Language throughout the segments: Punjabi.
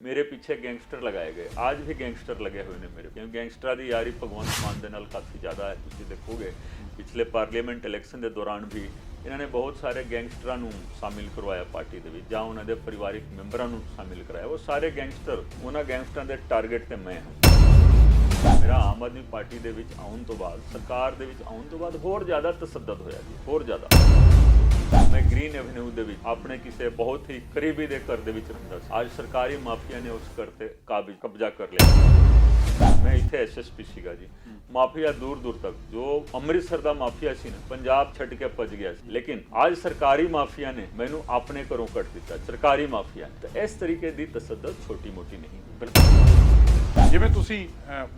ਮੇਰੇ ਪਿੱਛੇ ਗੈਂਗਸਟਰ ਲਗਾਏ ਗਏ। ਅੱਜ ਵੀ ਗੈਂਗਸਟਰ ਲੱਗੇ ਹੋਏ ਨੇ ਮੇਰੇ। ਕਿਉਂਕਿ ਗੈਂਗਸਟਰਾਂ ਦੀ ਯਾਰੀ ਭਗਵੰਤ ਮਾਨ ਦੇ ਨਾਲ ਕਾਫੀ ਜ਼ਿਆਦਾ ਹੈ। ਤੁਸੀਂ ਦੇਖੋਗੇ, ਪਿਛਲੇ ਪਾਰਲੀਮੈਂਟ ਇਲੈਕਸ਼ਨ ਦੇ ਦੌਰਾਨ ਵੀ ਇਹਨਾਂ ਨੇ ਬਹੁਤ ਸਾਰੇ ਗੈਂਗਸਟਰਾਂ ਨੂੰ ਸ਼ਾਮਿਲ ਕਰਵਾਇਆ ਪਾਰਟੀ ਦੇ ਵਿੱਚ, ਜਾਂ ਉਹਨਾਂ ਦੇ ਪਰਿਵਾਰਿਕ ਮੈਂਬਰਾਂ ਨੂੰ ਸ਼ਾਮਿਲ ਕਰਾਇਆ। ਉਹ ਸਾਰੇ ਗੈਂਗਸਟਰ, ਉਹਨਾਂ ਗੈਂਗਸਟਰਾਂ ਦੇ ਟਾਰਗੇਟ ਤੇ ਮੈਂ ਹਾਂ। ਮੇਰਾ ਆਮ ਆਦਮੀ ਪਾਰਟੀ ਦੇ ਵਿੱਚ ਆਉਣ ਤੋਂ ਬਾਅਦ, ਸਰਕਾਰ ਦੇ ਵਿੱਚ ਆਉਣ ਤੋਂ ਬਾਅਦ ਹੋਰ ਜ਼ਿਆਦਾ ਤਸੱਦਦ ਹੋਇਆ ਜੀ, ਹੋਰ ਜ਼ਿਆਦਾ। ਮੈਂ ਗ੍ਰੀਨ ਐਵਨਿਊ ਦੇ ਵਿੱਚ, ਆਪਣੇ ਕਿਸੇ ਬਹੁਤ ਹੀ ਕਰੀਬੀ ਦੇ ਘਰ ਦੇ ਵਿੱਚ ਰਹਿੰਦਾ ਸੀ। ਅੱਜ ਸਰਕਾਰੀ ਮਾਫੀਆ ਨੇ ਉਸ ਘਰ ਤੇ ਕਾਬਜ ਕਬਜ਼ਾ ਕਰ ਲਿਆ। ਮੈਂ ਇੱਥੇ ਐਸਐਸਪੀ ਸੀਗਾ ਜੀ। ਮਾਫੀਆ ਦੂਰ ਦੂਰ ਤੱਕ, ਜੋ ਅੰਮ੍ਰਿਤਸਰ ਦਾ ਮਾਫੀਆ ਸੀ ਨਾ, ਪੰਜਾਬ ਛੱਡ ਕੇ ਭੱਜ ਗਿਆ ਸੀ। ਲੇਕਿਨ ਅੱਜ ਸਰਕਾਰੀ ਮਾਫੀਆ ਨੇ ਮੈਨੂੰ ਆਪਣੇ ਘਰੋਂ ਕੱਢ ਦਿੱਤਾ, ਸਰਕਾਰੀ ਮਾਫੀਆ। ਇਸ ਤਰੀਕੇ ਦੀ ਤਸੱਦਦ ਛੋਟੀ ਮੋਟੀ ਨਹੀਂ। ਜਿਵੇਂ ਤੁਸੀਂ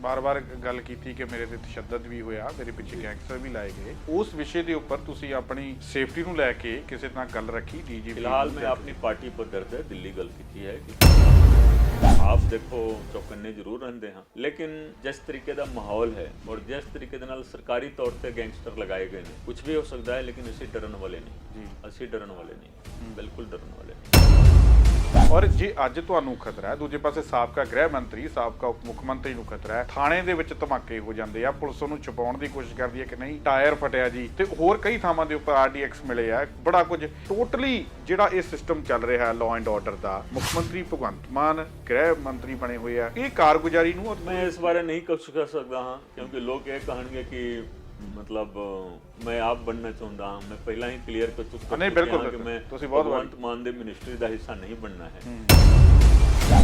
ਬਾਰ-ਬਾਰ ਗੱਲ ਕੀਤੀ ਕਿ ਮੇਰੇ ਤੇ ਤਸ਼ੱਦਦ ਵੀ ਹੋਇਆ ਮੇਰੇ ਪਿੱਛੇ ਗੈਂਗਸਟਰ ਵੀ ਲਾਏ ਗਏ ਉਸ ਵਿਸ਼ੇ ਦੇ ਉੱਪਰ ਤੁਸੀਂ ਆਪਣੀ ਸੇਫਟੀ ਨੂੰ ਲੈ ਕੇ ਕਿਸੇ ਤਰ੍ਹਾਂ ਗੱਲ ਰੱਖੀ ਡੀਜੀਪੀ ਫਿਲਹਾਲ ਮੈਂ ਆਪਣੀ ਪਾਰਟੀ ਪਰ ਦਰਦ ਹੈ ਦਿੱਲੀ ਗੱਲ ਕੀਤੀ ਹੈ ਕਿ ਆਪ ਦੇਖੋ ਚੌਕੰਨੇ ਜ਼ਰੂਰ ਰਹਿੰਦੇ ਹਾਂ। ਲੇਕਿਨ ਜਿਸ ਤਰੀਕੇ ਦਾ ਮਾਹੌਲ ਹੈ ਔਰ ਜਿਸ ਤਰੀਕੇ ਦੇ ਨਾਲ ਸਰਕਾਰੀ ਤੌਰ ਤੇ ਗੈਂਗਸਟਰ ਲਗਾਏ ਗਏ ਨੇ ਕੁਝ ਵੀ ਹੋ ਸਕਦਾ ਹੈ ਲੇਕਿਨ ਅਸੀਂ ਡਰਨ ਵਾਲੇ ਨਹੀਂ। ਅਸੀਂ ਡਰਨ ਵਾਲੇ ਨਹੀਂ। ਬਿਲਕੁਲ ਡਰਨ ਵਾਲੇ ਨਹੀਂ। ਔਰ ਜੇ ਅੱਜ ਤੁਹਾਨੂੰ ਖਤਰਾ ਹੈ, ਦੂਜੇ ਪਾਸੇ ਸਾਬਕਾ ਗ੍ਰਹਿ ਮੰਤਰੀ, ਸਾਬਕਾ ਉਪ ਮੁੱਖ ਮੰਤਰੀ ਨੂੰ ਖਤਰਾ ਹੈ, ਥਾਣੇ ਦੇ ਵਿੱਚ ਧਮਾਕੇ ਹੋ ਜਾਂਦੇ ਆ, ਪੁਲਿਸ ਉਹਨੂੰ ਛੁਪਾਉਣ ਦੀ ਕੋਸ਼ਿਸ਼ ਕਰਦੀ ਹੈ ਕਿ ਨਹੀਂ, ਟਾਇਰ ਫਟਿਆ ਜੀ, ਤੇ ਹੋਰ ਕਈ ਥਾਵਾਂ ਦੇ ਉੱਪਰ ਆਰਡੀਐਕਸ ਮਿਲੇ ਆ, ਬੜਾ ਕੁਝ ਟੋਟਲੀ ਜਿਹੜਾ ਇਹ ਸਿਸਟਮ ਚੱਲ ਰਿਹਾ ਹੈ ਲਾਅ ਐਂਡ ਆਰਡਰ ਦਾ। ਮੁੱਖ ਮੰਤਰੀ ਭਗਵੰਤ ਮਾਨ, ਗ੍ਰਹਿ ਮੰਤਰੀ ਬਣੇ ਹੋਏ ਆ, ਇਹ ਕਾਰਗੁਜ਼ਾਰੀ ਨੂੰ ਮੈਂ ਇਸ ਬਾਰੇ ਨਹੀਂ ਕੁਝ ਕਰ ਸਕਦਾ ਹਾਂ, ਕਿਉਂਕਿ ਲੋਕ ਇਹ ਕਹਿਣਗੇ ਕਿ ਮਤਲਬ ਮੈਂ ਆਪ ਬਣਨਾ ਚਾਹੁੰਦਾ ਹਾਂ ਮੈਂ ਪਹਿਲਾਂ ਹੀ ਕਲੀਅਰ ਕਰ ਚੁੱਕਾ ਨਹੀਂ, ਬਿਲਕੁਲ, ਕਿ ਬਿਲਕੁਲ। ਮੈਂ ਤੁਸੀਂ ਬਹੁਤ ਭਗਵੰਤ ਮਾਨ ਦੇ ਮਿਨਿਸਟਰੀ ਦਾ ਹਿੱਸਾ ਨਹੀਂ ਬਣਨਾ ਹੈ।